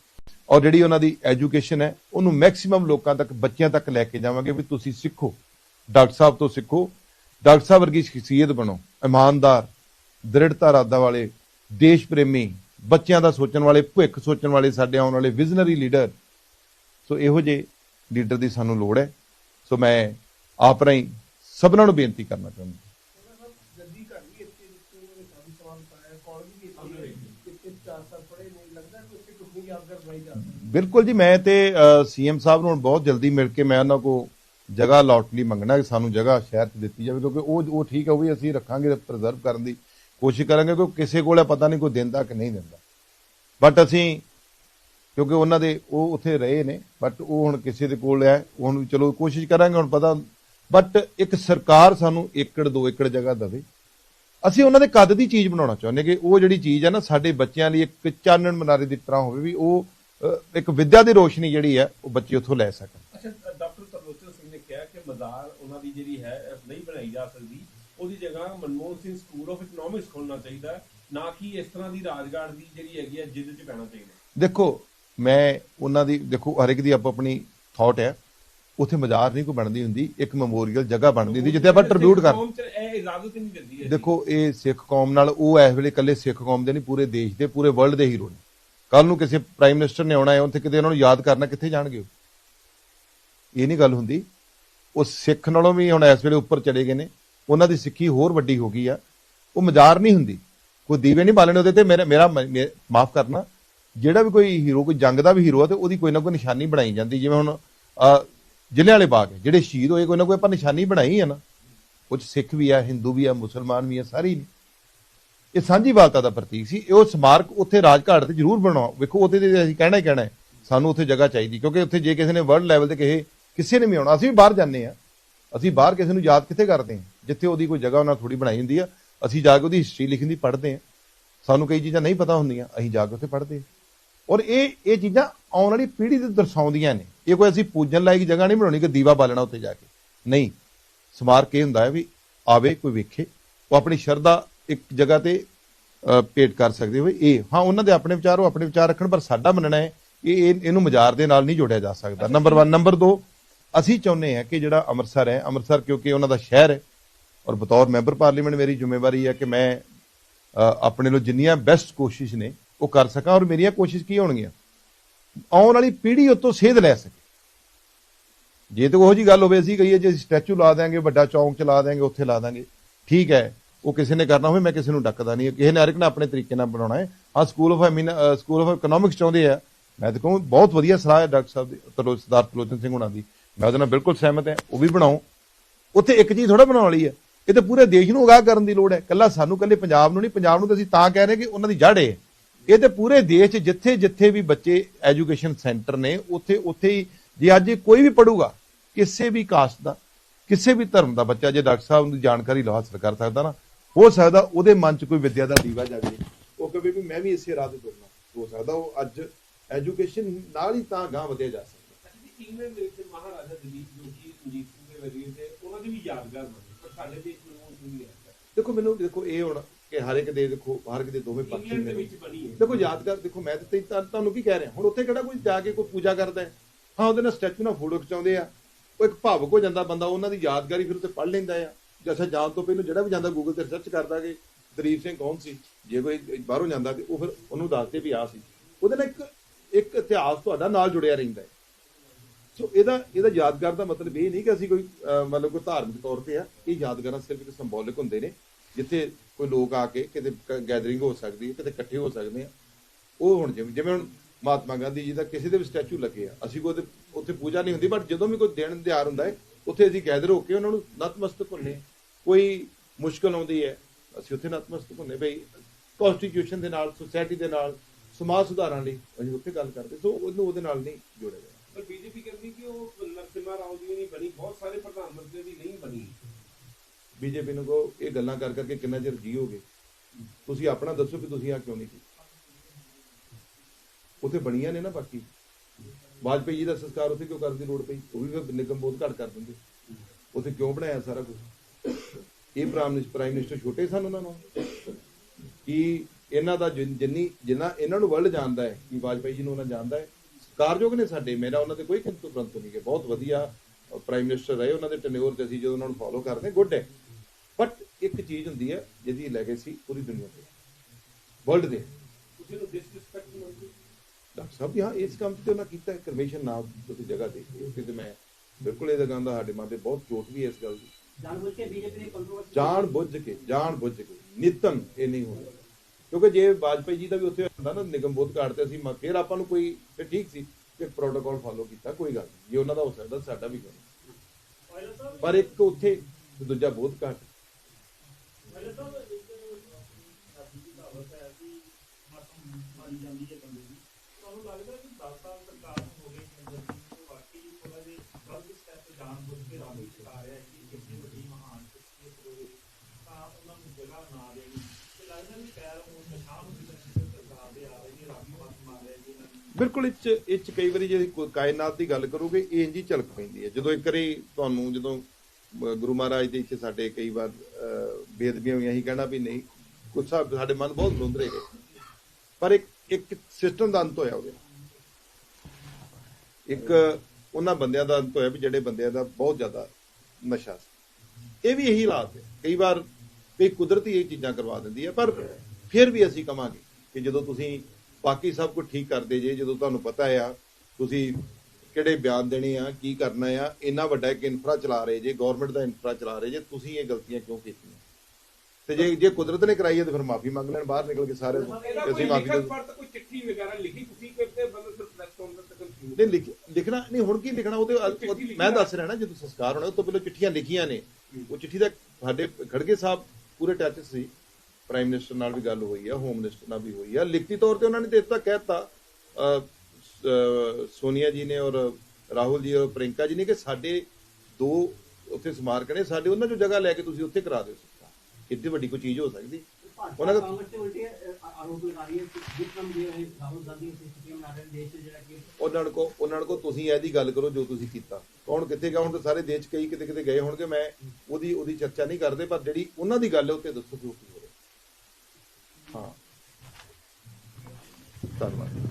ਔਰ ਜਿਹੜੀ ਉਹਨਾਂ ਦੀ ਐਜੂਕੇਸ਼ਨ ਹੈ, ਉਹਨੂੰ ਮੈਕਸਿਮਮ ਲੋਕਾਂ ਤੱਕ, ਬੱਚਿਆਂ ਤੱਕ ਲੈ ਕੇ ਜਾਵਾਂਗੇ ਵੀ ਤੁਸੀਂ ਸਿੱਖੋ। ਡਾਕਟਰ ਸਾਹਿਬ ਤੋਂ ਸਿੱਖੋ। ਡਾਕਟਰ ਸਾਹਿਬ ਵਰਗੀ ਸ਼ਖਸੀਅਤ ਬਣੋ। ਇਮਾਨਦਾਰ, ਦ੍ਰਿੜਤਾ ਇਰਾਦਾ ਵਾਲੇ, ਦੇਸ਼ ਪ੍ਰੇਮੀ, ਬੱਚਿਆਂ ਦਾ ਸੋਚਣ ਵਾਲੇ, ਭਵਿੱਖ ਸੋਚਣ ਵਾਲੇ, ਸਾਡੇ ਆਉਣ ਵਾਲੇ ਵਿਜ਼ਨਰੀ ਲੀਡਰ ਸੋ ਇਹੋ ਜਿਹੇ ਲੀਡਰ ਦੀ ਸਾਨੂੰ ਲੋੜ ਹੈ। ਸੋ ਮੈਂ ਆਪ ਰਾਹੀਂ ਸਭਨਾਂ ਨੂੰ ਬੇਨਤੀ ਕਰਨਾ ਚਾਹੁੰਦਾ ਜੱਦੀ ਘਰ ਵੀ ਇੱਥੇ ਜਿੱਥੇ ਉਹਨਾਂ ਨੇ ਕਾਫੀ ਸਵਾਲ ਪਾਇਆ ਕਾਲਜ ਵੀ ਇੱਥੇ ਕਿਤੇ ਚਾਰ ਸਾਲ ਪੜ੍ਹੇ ਨਹੀਂ ਲੱਗਦਾ ਕਿ ਉੱਥੇ ਟੁੱਟਣੀ ਯਾਦਗਾਰ ਬਣਾਈ ਜਾ ਸਕਦੀ ਬਿਲਕੁਲ ਜੀ, ਮੈਂ ਤੇ ਸੀਐਮ ਸਾਹਿਬ ਨੂੰ ਹੁਣ ਬਹੁਤ ਜਲਦੀ ਮਿਲ ਕੇ ਮੈਂ ਉਹਨਾਂ ਕੋ ਜਗ੍ਹਾ ਅਲਾਟ ਲਈ ਮੰਗਣਾ ਕਿ ਸਾਨੂੰ ਜਗ੍ਹਾ ਸ਼ਹਿਰ 'ਚ ਦਿੱਤੀ ਜਾਵੇ, ਕਿਉਂਕਿ ਉਹ ਉਹ ਠੀਕ ਹੈ ਉਹ ਵੀ ਅਸੀਂ ਰੱਖਾਂਗੇ ਪ੍ਰੀਜ਼ਰਵ ਕਰਨ ਦੀ ਕੋਸ਼ਿਸ਼ ਕਰਾਂਗੇ ਕਿ ਕਿਸੇ ਕੋਲ ਹੈ ਪਤਾ ਨਹੀਂ ਕੋਈ ਦਿੰਦਾ ਕਿ ਨਹੀਂ ਦਿੰਦਾ। ਬਟ ਅਸੀਂ, ਕਿਉਂਕਿ ਉਹਨਾਂ ਦੇ, ਉਹ ਉੱਥੇ ਰਹੇ ਨੇ ਬਟ ਉਹ ਹੁਣ ਕਿਸੇ ਦੇ ਕੋਲ ਹੈ ਹੁਣ ਚਲੋ ਕੋਸ਼ਿਸ਼ ਕਰਾਂਗੇ, ਹੁਣ ਪਤਾ ਬਟ ਇੱਕ ਸਰਕਾਰ ਸਾਨੂੰ ਏਕੜ, ਦੋ ਏਕੜ ਜਗ੍ਹਾ ਦੇਵੇ। ਅਸੀਂ ਉਹਨਾਂ ਦੇ ਕੱਦ ਦੀ ਚੀਜ਼ ਬਣਾਉਣਾ ਚਾਹੁੰਦੇ ਕਿ ਉਹ ਜਿਹੜੀ ਚੀਜ਼ ਹੈ ਨਾ, ਸਾਡੇ ਬੱਚਿਆਂ ਲਈ ਇੱਕ ਚਾਨਣ ਮਨਾਰੇ ਦੀ ਤਰ੍ਹਾਂ ਹੋਵੇ ਵੀ ਉਹ ਇੱਕ ਵਿੱਦਿਆ ਦੀ ਰੋਸ਼ਨੀ ਜਿਹੜੀ ਹੈ ਉਹ ਬੱਚੇ ਉੱਥੋਂ ਲੈ ਸਕਣ। ਅੱਛਾ ਡਾਕਟਰ ਤਰਲੋਚਨ ਸਿੰਘ ਨੇ ਕਿਹਾ ਕਿ ਮਜ਼ਾਰ ਉਹਨਾਂ ਦੀ ਜਿਹੜੀ ਹੈ ਅਹ ਨਹੀਂ ਬਣਾਈ ਜਾ ਸਕਦੀ। ਉਹਦੀ ਜਗ੍ਹਾ Manmohan Singh school of economics ਖੋਲਣਾ ਚਾਹੀਦਾ ਹੈ, ਨਾ ਕਿ ਇਸ ਤਰ੍ਹਾਂ ਦੀ ਰਾਜਗਾੜ ਦੀ ਜਿਹੜੀ ਹੈਗੀ ਹੈ ਜਿੱਦ 'ਚ ਪੈਣਾ ਚਾਹੀਦਾ ਦੇਖੋ ਮੈਂ ਉਹਨਾਂ ਦੀ ਦੇਖੋ ਹਰ ਇੱਕ ਦੀ ਆਪੋ ਆਪਣੀ ਥਾਟ ਹੈ। ਉੱਥੇ ਮਜ਼ਾਰ ਨਹੀਂ ਕੋਈ ਬਣਦੀ ਹੁੰਦੀ ਇੱਕ ਮੈਮੋਰੀਅਲ ਜਗ੍ਹਾ ਬਣਦੀ ਹੁੰਦੀ ਜਿੱਥੇ ਆਪਾਂ ਟ੍ਰਿਬਿਊਟ ਕਰ ਕੌਮ 'ਚ ਇਹ ਇਜਾਜ਼ਤ ਹੀ ਨਹੀਂ ਦਿੰਦੀ ਹੈ ਦੇਖੋ ਇਹ ਸਿੱਖ ਕੌਮ ਨਾਲ ਉਹ ਇਸ ਵੇਲੇ ਇਕੱਲੇ ਸਿੱਖ ਕੌਮ ਦੇ ਨਹੀਂ ਪੂਰੇ ਦੇਸ਼ ਦੇ ਪੂਰੇ ਵਰਲਡ ਦੇ ਹੀਰੋ ਨੇ। ਕੱਲ ਨੂੰ ਕਿਸੇ ਪ੍ਰਾਈਮ ਮਿਨਿਸਟਰ ਨੇ ਆਉਣਾ ਹੈ ਉੱਥੇ ਕਿਤੇ ਉਹਨਾਂ ਨੂੰ ਯਾਦ ਕਰਨਾ ਕਿੱਥੇ ਜਾਣਗੇ ਉਹ? ਇਹ ਨਹੀਂ ਗੱਲ ਹੁੰਦੀ। ਉਹ ਸਿੱਖ ਨਾਲੋਂ ਵੀ ਹੁਣ ਇਸ ਵੇਲੇ ਉੱਪਰ ਚਲੇ ਗਏ ਨੇ। ਉਹਨਾਂ ਦੀ ਸਿੱਖੀ ਹੋਰ ਵੱਡੀ ਹੋ ਗਈ ਆ। ਉਹ ਮਜ਼ਾਰ ਨਹੀਂ ਹੁੰਦੀ। ਕੋਈ ਦੀਵੇ ਨਹੀਂ ਬਾਲਣੇ ਉਹਦੇ ਤੇ ਮੇਰਾ ਮੇਰਾ ਮਾਫ ਕਰਨਾ। ਜਿਹੜਾ ਵੀ ਕੋਈ ਹੀਰੋ ਕੋਈ ਜੰਗ ਦਾ ਵੀ ਹੀਰੋ ਆ ਤੇ ਉਹਦੀ ਕੋਈ ਨਾ ਕੋਈ ਨਿਸ਼ਾਨੀ ਬਣਾਈ ਜਾਂਦੀ। ਜਿਵੇਂ ਹੁਣ ਅਹ, ਜ਼ਿਲ੍ਹਿਆਂ ਵਾਲੇ ਬਾਗ ਜਿਹੜੇ ਸ਼ਹੀਦ ਹੋਏ ਕੋਈ ਨਾ ਕੋਈ ਆਪਾਂ ਨਿਸ਼ਾਨੀ ਬਣਾਈ ਹੈ ਨਾ। ਉਹ 'ਚ ਸਿੱਖ ਵੀ ਆ ਹਿੰਦੂ ਵੀ ਆ ਮੁਸਲਮਾਨ ਵੀ ਆ ਸਾਰੇ ਨੇ। ਇਹ ਸਾਂਝੀਵਾਲਤਾ ਦਾ ਪ੍ਰਤੀਕ ਸੀ। ਇਹ ਉਹ ਸਮਾਰਕ ਉੱਥੇ ਰਾਜਘਾਟ ਤੇ ਜ਼ਰੂਰ ਬਣਾਓ। ਵੇਖੋ ਉੱਥੇ ਤੇ ਅਸੀਂ ਕਹਿਣਾ ਹੀ ਕਹਿਣਾ ਸਾਨੂੰ ਉੱਥੇ ਜਗ੍ਹਾ ਚਾਹੀਦੀ, ਕਿਉਂਕਿ ਉੱਥੇ ਜੇ ਕਿਸੇ ਨੇ ਵਰਲਡ ਲੈਵਲ ਤੇ ਕਹੇ ਕਿਸੇ ਨੇ ਵੀ ਆਉਣਾ, ਅਸੀਂ ਵੀ ਬਾਹਰ ਜਾਂਦੇ ਆ ਅਸੀਂ ਬਾਹਰ ਕਿਸੇ ਨੂੰ ਯਾਦ ਕਿੱਥੇ ਕਰਦੇ ਹਾਂ? ਜਿੱਥੇ ਉਹਦੀ ਕੋਈ ਜਗ੍ਹਾ ਉਹਨਾਂ ਥੋੜੀ ਬਣਾਈ ਹੁੰਦੀ ਆ, ਅਸੀਂ ਜਾ ਕੇ ਉਹਦੀ ਹਿਸਟਰੀ ਲਿਖਣ ਦੀ ਪੜ੍ਹਦੇ ਆ ਸਾਨੂੰ ਕਈ ਚੀਜ਼ਾਂ ਨਹੀਂ ਪਤਾ ਹੁੰਦੀਆਂ, ਅਸੀਂ ਜਾ ਕੇ ਉੱਥੇ ਪੜ੍ਹਦੇ ਹਾਂ। ਔਰ ਇਹ ਇਹ ਚੀਜ਼ਾਂ ਆਉਣ ਵਾਲੀ ਪੀੜ੍ਹੀ ਦੇ ਦਰਸਾਉਂਦੀਆਂ ਨੇ। ਇਹ ਕੋਈ ਅਸੀਂ ਪੂਜਣ ਲਾਇਕ ਜਗ੍ਹਾ ਨਹੀਂ ਬਣਾਉਣੀ ਕਿ ਦੀਵਾ ਬਾਲਣਾ ਉੱਥੇ ਜਾ ਕੇ। ਨਹੀਂ। ਸਮਾਰਕ ਇਹ ਹੁੰਦਾ ਹੈ ਵੀ ਆਵੇ, ਕੋਈ ਵੇਖੇ। ਉਹ ਆਪਣੀ ਸ਼ਰਧਾ ਇੱਕ ਜਗ੍ਹਾ ਤੇ ਭੇਟ ਕਰ ਸਕਦੇ ਹੋਏ ਇਹ ਹਾਂ ਉਹਨਾਂ ਦੇ ਆਪਣੇ ਵਿਚਾਰ ਉਹ ਆਪਣੇ ਵਿਚਾਰ ਰੱਖਣ ਪਰ ਸਾਡਾ ਮੰਨਣਾ ਹੈ ਇਹ ਇਹ- ਇਹਨੂੰ ਮਜ਼ਾਰ ਦੇ ਨਾਲ ਨਹੀਂ ਜੋੜਿਆ ਜਾ ਸਕਦਾ। ਨੰਬਰ 1 ਨੰਬਰ 2 ਅਸੀਂ ਚਾਹੁੰਦੇ ਹਾਂ ਕਿ ਜਿਹੜਾ ਅੰਮ੍ਰਿਤਸਰ ਹੈ ਅੰਮ੍ਰਿਤਸਰ ਕਿਉਂਕਿ ਉਹਨਾਂ ਦਾ ਸ਼ਹਿਰ ਹੈ ਔਰ ਬਤੌਰ ਮੈਂਬਰ ਪਾਰਲੀਮੈਂਟ ਮੇਰੀ ਜ਼ਿੰਮੇਵਾਰੀ ਹੈ ਕਿ ਮੈਂ ਆਪਣੇ ਲੋ ਜਿੰਨੀਆਂ ਬੈਸਟ ਕੋਸ਼ਿਸ਼ ਨੇ ਉਹ ਕਰ ਸਕਾਂ ਔਰ ਮੇਰੀਆਂ ਕੋਸ਼ਿਸ਼ ਕੀ ਹੋਣਗੀਆਂ? ਆਉਣ ਵਾਲੀ ਪੀੜ੍ਹੀ ਉਤੋਂ ਸੇਧ ਲੈ ਸਕੇ। ਜੇ ਤੇ ਉਹੋ ਜੀ ਗੱਲ ਹੋਵੇ ਅਸੀਂ ਕਹੀਏ ਜੇ ਸਟੈਚੂ ਲਾ ਦਿਆਂਗੇ ਵੱਡਾ ਚੌਂਕ ਚ ਲਾ ਦਿਆਂਗੇ ਉੱਥੇ ਲਾ ਦਾਂਗੇ ਠੀਕ ਹੈ ਉਹ ਕਿਸੇ ਨੇ ਕਰਨਾ ਹੋਵੇ, ਮੈਂ ਕਿਸੇ ਨੂੰ ਡੱਕਦਾ ਨਹੀਂ। ਕਿਸੇ ਨੇ ਹਰ ਇੱਕ ਨੇ ਆਪਣੇ ਤਰੀਕੇ ਨਾਲ ਬਣਾਉਣਾ ਹੈ। ਹਾਂ school of eminence school of economics ਚਾਹੁੰਦੇ ਆ। ਮੈਂ ਤਾਂ ਕਹੂੰ, ਬਹੁਤ ਵਧੀਆ ਸਲਾਹ ਹੈ ਡਾਕਟਰ ਸਾਹਿਬ ਦੀ ਤਰੋ ਸਰਦਾਰ ਤਲੋਚਨ ਸਿੰਘ ਹੁਣਾਂ ਦੀ। ਮੈਂ ਉਹਦੇ ਨਾਲ ਬਿਲਕੁਲ ਸਹਿਮਤ ਹਾਂ, ਉਹ ਵੀ ਬਣਾਓ। ਉੱਥੇ ਇੱਕ ਚੀਜ਼ ਥੋੜਾ ਬਣਾਉਣ ਵਾਲੀ ਹੈ, ਇਹ ਤਾਂ ਪੂਰੇ ਦੇਸ਼ ਨੂੰ ਉਗਾਹ ਕਰਨ ਦੀ ਲੋੜ ਹੈ। ਕੱਲਾ ਸਾਨੂੰ ਕੱਲੇ ਪੰਜਾਬ ਨੂੰ ਨਹੀਂ, ਪੰਜਾਬ ਨੂੰ ਤਾਂ ਅਸੀਂ ਤਾਂ ਕਹਿ ਰਹੇ ਕਿ ਉਹਨਾਂ ਦੀ ਜੜ ਹੈ। ਇਹ ਤੇ ਪੂਰੇ ਦੇਸ਼ 'ਚ ਜਿੱਥੇ ਜਿੱਥੇ ਵੀ ਬੱਚੇ ਐਜੂਕੇਸ਼ਨ ਸੈਂਟਰ ਨੇ, ਉੱਥੇ ਉੱਥੇ ਹੀ ਜੇ ਅੱਜ ਕੋਈ ਵੀ ਪੜੂਗਾ ਕਿਸੇ ਵੀ ਕਾਸਟ ਦਾ, ਕਿਸੇ ਵੀ ਧਰਮ ਦਾ ਬੱਚਾ, ਜੇ ਡਾਕਟਰ ਸਾਹਿਬ ਦੀ ਜਾਣਕਾਰੀ ਲਓ ਹਾਸਲ ਕਰ ਸਕਦਾ ਨਾ ਹੋ ਸਕਦਾ ਉਹਦੇ ਮਨ 'ਚ ਕੋਈ ਵਿਦਿਆ ਦਾ ਦੀਵਾ ਜਾਗੇ ਉਹ ਕਹੇ ਵੀ ਮੈਂ ਵੀ ਇਸੇ ਰਾਹ ਤੇ ਤੁਰਨਾ। ਹੋ ਸਕਦਾ ਉਹ ਅੱਜ ਐਜੂਕੇਸ਼ਨ ਨਾਲ ਹੀ ਤਾਂ ਗਾਂ ਵਧਿਆ ਜਾ ਸਕਦਾ। ਇੰਗਲੈਂਡ ਦੇ ਵਿੱਚ ਮਹਾਰਾਜਾ ਦਲੀਪ ਜੋਗੀ ਰਣਜੀਤ ਸਿੰਘ ਦੇ ਵਜ਼ੀਰ ਤੇ ਉਹਨਾਂ ਦੀ ਵੀ ਯਾਦਗਾਰ ਬਣੀ ਪਰ ਸਾਡੇ ਦੇਸ਼ ਨੂੰ ਉਹ ਨਹੀਂ ਹੈ ਦੇਖੋ ਮੈਨੂੰ ਦੇਖੋ ਇਹ ਹੁਣ ਕਿ ਹਰ ਇੱਕ ਦੇ ਦੇਖੋ ਹਰ ਇੱਕ ਦੇ ਦੋਵੇਂ ਪੱਖ ਨੇ। ਦੇਖੋ ਯਾਦਗਾਰ ਦੇਖੋ ਮੈਂ ਤੇ ਤੁਹਾਨੂੰ ਕੀ ਕਹਿ ਰਿਹਾ? ਹੁਣ ਉੱਥੇ ਕਿਹੜਾ ਕੋਈ ਜਾ ਕੇ ਕੋਈ ਪੂਜਾ ਕਰਦਾ ਹੈ? ਹਾਂ ਉਹਦੇ ਨਾਲ ਸਟੈਚੂ ਨਾਲ ਫੋਟੋ ਖਿਚਾਉਂਦੇ ਆ। ਉਹ ਇੱਕ ਭਾਵਕ ਹੋ ਜਾਂਦਾ ਬੰਦਾ ਉਹਨਾਂ ਦੀ ਯਾਦਗਾਰੀ ਫਿਰ ਉੱਤੇ ਪੜ੍ਹ ਲੈਂਦਾ ਆ। ਜੈਸਾ ਜਾਣ ਤੋਂ ਪਹਿਲਾਂ ਜਿਹੜਾ ਵੀ ਜਾਂਦਾ ਗੂਗਲ ਤੇ ਰਿਸਰਚ ਕਰਦਾ ਕਿ ਦਰੀਪ ਸਿੰਘ ਕੌਣ ਸੀ? ਜੇ ਕੋਈ ਬਾਹਰੋਂ ਜਾਂਦਾ ਤੇ ਉਹ ਫਿਰ ਉਹਨੂੰ ਦੱਸਦੇ ਵੀ ਆ ਸੀ। ਉਹਦੇ ਨਾਲ ਇੱਕ ਇੱਕ ਇਤਿਹਾਸ ਤੁਹਾਡਾ ਨਾਲ ਜੁੜਿਆ ਰਹਿੰਦਾ ਹੈ। ਸੋ ਇਹਦਾ ਇਹਦਾ ਯਾਦਗਾਰ ਦਾ ਮਤਲਬ ਇਹ ਨਹੀਂ ਕਿ ਅਸੀਂ ਕੋਈ ਮਤਲਬ ਕੋਈ ਧਾਰਮਿਕ ਤੌਰ ਤੇ ਆ। ਇਹ ਯਾਦਗਾਰਾਂ ਸਿਰਫ ਇੱਕ ਸਿੰਬੋਲਿਕ ਹੁੰਦੇ ਨੇ, ਜਿੱਥੇ ਕੋਈ ਲੋਕ ਆ ਕੇ ਕਿਤੇ ਗੈਦਰਿੰਗ ਹੋ ਸਕਦੀ ਹੈ, ਕਿਤੇ ਇਕੱਠੇ ਹੋ ਸਕਦੇ ਆ। ਉਹ ਹੁਣ ਜਿਵੇਂ ਜਿਵੇਂ ਹੁਣ ਮਹਾਤਮਾ ਗਾਂਧੀ ਜੀ ਦਾ ਕਿਸੇ ਦੇ ਵੀ ਸਟੈਚੂ ਲੱਗੇ ਆ, ਅਸੀਂ ਕੋਈ ਉੱਥੇ ਪੂਜਾ ਨਹੀਂ ਹੁੰਦੀ ਬਟ ਜਦੋਂ ਵੀ ਕੋਈ ਦਿਨ ਤਿਉਹਾਰ ਹੁੰਦਾ ਹੈ, ਉੱਥੇ ਅਸੀਂ ਗੈਦਰ ਹੋ ਕੇ ਉਹਨਾਂ ਨੂੰ ਨਤਮਸਤਕ ਹੁੰਨੇ ਹਾਂ। ਕੋਈ ਮੁਸ਼ਕਲ ਆਉਂਦੀ ਹੈ ਅਸੀਂ ਉੱਥੇ ਨਤਮਸਤਕ ਹੁੰਨੇ ਬਈ ਕਨਸਟੀਟਿਊਸ਼ਨ ਦੇ ਨਾਲ ਸੋਸਾਇਟੀ ਦੇ ਨਾਲ ਸਮਾਜ ਸੁਧਾਰਾਂ ਲਈ ਅਸੀਂ ਉੱਥੇ ਗੱਲ ਕਰਦੇ ਸੋ ਉਹਨੂੰ ਉਹਦੇ ਨਾਲ ਨਹੀਂ ਜੋੜਿਆ ਗਿਆ ਪਰ ਬੀਜੇਪੀ ਕਹਿੰਦੀ ਕਿ ਉਹ ਨਰਸਿਮਹਾ ਰਾਓ ਦੀ ਨਹੀਂ ਬਣੀ ਬਹੁਤ ਸਾਰੇ ਪ੍ਰਧਾਨ ਮੰਤਰੀ ਦੀ ਨਹੀਂ ਬਣੀ। ਬੀਜੇਪੀ ਨੂੰ ਕੋ ਇਹ ਗੱਲਾਂ ਕਰ ਕਰਕੇ ਕਿੰਨਾ ਚਿਰ ਜੀਓਗੇ ਤੁਸੀਂ ਆਪਣਾ ਦੱਸੋ ਕਿ ਤੁਸੀਂ ਆ ਕਿਉਂ ਨਹੀਂ ਕੀਤੀ? ਉੱਥੇ ਬਣੀਆਂ ਨੇ ਨਾ ਬਾਕੀ। ਵਾਜਪੇਈ ਜੀ ਦਾ ਸੰਸਕਾਰ ਉੱਥੇ ਕਿਉਂ ਕਰਨ ਦੀ ਲੋੜ ਪਈ? ਉਹ ਵੀ ਨਿਗਮ ਬਹੁਤ ਘੱਟ ਕਰ ਦਿੰਦੇ। ਉੱਥੇ ਕਿਉਂ ਬਣਾਇਆ ਸਾਰਾ ਕੁਝ ਇਹ ਪ੍ਰਾਈਮ ਮਿਨਿਸਟਰ ਛੋਟੇ ਸਨ ਉਹਨਾਂ ਨੂੰ ਕਿ ਇਹਨਾਂ ਦਾ ਜਿੰਨ- ਜਿੰਨੀ ਇਹਨਾਂ ਨੂੰ ਵਰਲਡ ਜਾਣਦਾ ਹੈ ਕਿ ਵਾਜਪੇਈ ਜੀ ਨੂੰ ਉਹਨਾਂ ਜਾਣਦਾ ਹੈ ਕਾਰਜੋਗ ਨੇ ਸਾਡੇ ਮੇਰਾ ਉਹਨਾਂ ਤੇ ਕੋਈ ਕਿੰਤੂ ਪ੍ਰੰਤੂ ਨਹੀਂ ਹੈ। ਬਹੁਤ ਵਧੀਆ ਪ੍ਰਾਈਮ ਮਿਨਿਸਟਰ ਰਹੇ ਉਹਨਾਂ ਦੇ ਟੈਨਿਓਰ ਤੇ ਅਸੀਂ ਜਦੋਂ ਉਹਨਾਂ ਨੂੰ ਫੋਲੋ ਕਰਦੇ ਗੁੱਡ ਹੈ। ਬਟ ਇੱਕ ਚੀਜ਼ ਹੁੰਦੀ ਹੈ ਜਿਹਦੀ ਲੈਗੇਸੀ ਪੂਰੀ ਦੁਨੀਆ ਤੇ। ਵਰਲਡ ਦੇ। ਤੁਸੀਂ ਨੂੰ ਡਿਸਰਿਸਪੈਕਟ ਮੰਨਦੇ ਡਾਕਟਰ ਸਾਹਿਬ ਹਾਂ ਇਸ ਕੰਮ ਤੇ ਉਹਨਾਂ ਕੀਤਾ ਕਰਮੇਸ਼ਨ ਨਾ ਤੁਸੀਂ ਜਗ੍ਹਾ ਦੇ ਕਿਉਂਕਿ ਮੈਂ ਬਿਲਕੁਲ ਇਹਦਾ ਗਾਂਦਾ ਸਾਡੇ ਮਨ ਤੇ ਬਹੁਤ ਚੋਟ ਵੀ ਇਸ ਗੱਲ ਦੀ। ਜਾਣਬੁੱਝ ਕੇ ਬੀਜੇਪੀ ਨੇ ਕੰਟਰੋਵਰਸੀ ਜਾਣ ਬੁੱਝ ਕੇ ਜਾਣ ਬੁੱਝ ਕੇ। ਨਿਤਨ ਇਹ ਨਹੀਂ ਹੋਣਾ ਕਿਉਂਕਿ ਜੇ ਵਾਜਪੇਈ ਜੀ ਦਾ ਵੀ ਉੱਥੇ ਹੁੰਦਾ ਨਾ ਨਿਗਮ ਬੋਧ ਘਾਟ ਤੇ ਅਸੀਂ ਫਿਰ ਆਪਾਂ ਨੂੰ ਕੋਈ ਫਿਰ ਠੀਕ ਸੀ। ਕਿ ਪ੍ਰੋਟੋਕਾਲ ਫਾਲੋ ਕੀਤਾ ਕੋਈ ਗੱਲ ਨਹੀਂ। ਜੇ ਉਹਨਾਂ ਦਾ ਹੋ ਸਕਦਾ ਸਾਡਾ ਵੀ ਕਰਨਾ ਪਰ ਇੱਕ ਉੱਥੇ ਤੇ ਦੂਜਾ ਬੋਧ ਘਾਟ। ਤੁਹਾਨੂੰ ਲੱਗਦਾ ਕਿ 10 ਸਾਲ ਸਰਕਾਰ ਨੂੰ ਹੋ ਗਏ ਕੇਂਦਰ ਦੀ ਤੇ ਵਾਕਈ ਥੋੜਾ ਜਿਹਾ ਗਲਤ ਸਟੈਪ ਜਾਣ ਬੁੱਝ ਕੇ ਰਾਹੁਲ ਚੁਕਾ ਰਿਹਾ ਹੈ ਕਿ ਕਿੰਨੀ ਵੱਡੀ ਮਹਾਨ ਸ਼ਖਸੀਅਤ ਹੋਵੇ ਤਾਂ ਉਹਨਾਂ ਨੂੰ ਜਗ੍ਹਾ ਨਾ ਦੇਣੀ ਤੇ ਲੱਗਦਾ ਵੀ ਪੈਰ ਹੁਣ ਪਛਾਣ ਹੁੰਦੀ ਤਾਂ ਸਰਕਾਰ ਦੇ ਆ ਰਹੀ ਹੈ ਰਾਬੀ ਪਾਸ ਮਾਰ ਰਿਹਾ ਜੀ ਇਹਨਾਂ ਨੂੰ ਬਿਲਕੁਲ, ਇਹ 'ਚ ਕਈ ਵਾਰੀ ਜੇ ਕਾਇਨਾਤ ਦੀ ਗੱਲ ਕਰੋਗੇ, ਇਹ ਇੰਜ ਝਲਕ ਪੈਂਦੀ ਹੈ। ਜਦੋਂ ਇੱਕ ਵਾਰੀ ਤੁਹਾਨੂੰ, ਜਦੋਂ ਗੁਰੂ ਮਹਾਰਾਜ ਦੇ ਇੱਥੇ ਸਾਡੇ ਕਈ ਵਾਰ ਬੇਦਬੀਆਂ ਹੋਈਆਂ ਸੀ, ਕਹਿਣਾ ਵੀ ਨਹੀਂ, ਕੁਛ ਸਾਹਿਬ ਸਾਡੇ ਮਨ ਬਹੁਤ ਬਲੁੰਦਰੇ ਗਏ ਪਰ ਇੱਕ ਇੱਕ ਸਿਸਟਮ ਦਾ ਅੰਤ ਹੋਇਆ ਉਹਦੇ ਨਾਲ। ਇੱਕ ਉਹਨਾਂ ਬੰਦਿਆਂ ਦਾ ਅੰਤ ਹੋਇਆ ਵੀ ਜਿਹੜੇ ਬੰਦਿਆਂ ਦਾ ਬਹੁਤ ਜ਼ਿਆਦਾ ਨਸ਼ਾ ਸੀ। ਇਹ ਵੀ ਇਹੀ ਹਾਲਾਤ ਹੈ ਕਈ ਵਾਰ ਕਈ ਕੁਦਰਤੀ ਇਹ ਚੀਜ਼ਾਂ ਕਰਵਾ ਦਿੰਦੀ ਹੈ ਪਰ ਫਿਰ ਵੀ ਅਸੀਂ ਕਵਾਂਗੇ ਕਿ ਜਦੋਂ ਤੁਸੀਂ ਬਾਕੀ ਸਭ ਕੁਝ ਠੀਕ ਕਰਦੇ ਜੇ ਜਦੋਂ ਤੁਹਾਨੂੰ ਪਤਾ ਆ ਤੁਸੀਂ ਕਿਹੜੇ ਬਿਆਨ ਦੇਣੇ ਆ ਕੀ ਕਰਨਾ ਆ ਇੰਨਾ ਵੱਡਾ ਇੱਕ ਇਨਫਰਾ ਚਲਾ ਰਹੇ ਜੇ ਗਵਰਨਮੈਂਟ ਦਾ ਇਨਫਰਾ ਚਲਾ ਰਹੇ ਜੇ ਤੁਸੀਂ ਇਹ ਗਲਤੀਆਂ ਕਿਉਂ ਕੀਤੀਆਂ? ਤੇ ਜੇ ਜੇ ਕੁਦਰਤ ਨੇ ਕਰਾਈ ਹੈ ਤਾਂ ਫਿਰ ਮਾਫੀ ਮੰਗ ਲੈਣ ਬਾਹਰ ਨਿਕਲ ਕੇ ਸਾਰੇ ਅਸੀਂ ਮਾਫੀ ਕੋਈ ਚਿੱਠੀ ਵਗੈਰਾ ਲਿਖੀ ਤੁਸੀਂ ਕਿਤੇ ਬੰਦੇ ਸਿਰਫ ਪ੍ਰੈਸ ਕਾਨਫਰੰਸ ਤੱਕ ਨਹੀਂ ਲਿਖ ਲਿਖਣਾ ਨਹੀਂ ਹੁਣ ਕੀ ਲਿਖਣਾ ਉਹ ਤੇ ਉਹ- ਮੈਂ ਦੱਸ ਰਿਹਾ ਨਾ ਜਦੋਂ ਸੰਸਕਾਰ ਹੋਣਾ ਉਸ ਤੋਂ ਪਹਿਲਾਂ ਚਿੱਠੀਆਂ ਲਿਖੀਆਂ ਨੇ। ਉਹ ਚਿੱਠੀ ਦਾ ਸਾਡੇ ਖੜਗੇ ਸਾਹਿਬ ਪੂਰੇ ਟੱਚ ਸੀ। ਪ੍ਰਾਈਮ ਮਿਨਿਸਟਰ ਨਾਲ ਵੀ ਗੱਲ ਹੋਈ ਆ ਹੋਮ ਮਿਨਿਸਟਰ ਨਾਲ ਵੀ ਹੋਈ ਆ। ਲਿਖਤੀ ਤੌਰ ਤੇ ਉਹਨਾਂ ਨੇ ਤੇ ਦਿੱਤਾ, ਕਹਿਤਾ ਸੋਨੀਆ ਜੀ ਨੇ ਔਰ ਰਾਹੁਲ ਜੀ ਔਰ ਪ੍ਰਿੰਕਾ ਜੀ ਨੇ ਕਿ ਸਾਡੇ ਦੋ ਉੱਥੇ ਸਮਾਰਕ ਨੇ, ਸਾਡੇ ਉਹਨਾਂ ਚੋਂ ਜਗ੍ਹਾ ਲੈ ਕੇ ਤੁਸੀਂ ਉੱਥੇ ਕਰਾ ਦਿਓ ਸੰਸਕਾਰ ਕਿੰਨੀ ਵੱਡੀ ਕੋਈ ਚੀਜ਼ ਹੋ ਸਕਦੀ। ਉਹਨਾਂ ਦਾ ਕਾਂਗਰਸ ਤੇ ਉਲਟੇ ਆਰੋਪ ਲਗਾ ਰਹੀ ਹੈ ਕਿ ਵਿਕਰਮ ਰਹੇ ਰਾਹੁਲ ਗਾਂਧੀ ਦੀ ਸਥਿਤੀ ਬਣਾ ਰਹੇ ਦੇਸ਼ ਜਿਹੜਾ ਕਿ ਉਹਨਾਂ ਕੋ ਉਹਨਾਂ ਕੋ ਤੁਸੀਂ ਇਹਦੀ ਗੱਲ ਕਰੋ ਜੋ ਤੁਸੀਂ ਕੀਤਾ। ਕੌਣ ਕਿੱਥੇ ਗਿਆ? ਹੁਣ ਤਾਂ ਸਾਰੇ ਦੇਸ਼ ਕਈ ਕਿਤੇ ਕਿਤੇ ਗਏ ਹੋਣਗੇ। ਮੈਂ ਉਹਦੀ ਉਹਦੀ ਚਰਚਾ ਨਹੀਂ ਕਰਦੇ ਪਰ ਜਿਹੜੀ ਉਹਨਾਂ ਦੀ ਗੱਲ ਹੈ ਉੱਤੇ ਦੱਸੋ ਕਿ ਉਹ ਕੀ ਹੋ ਰਿਹਾ। ਹਾਂ। ਧੰਨਵਾਦ।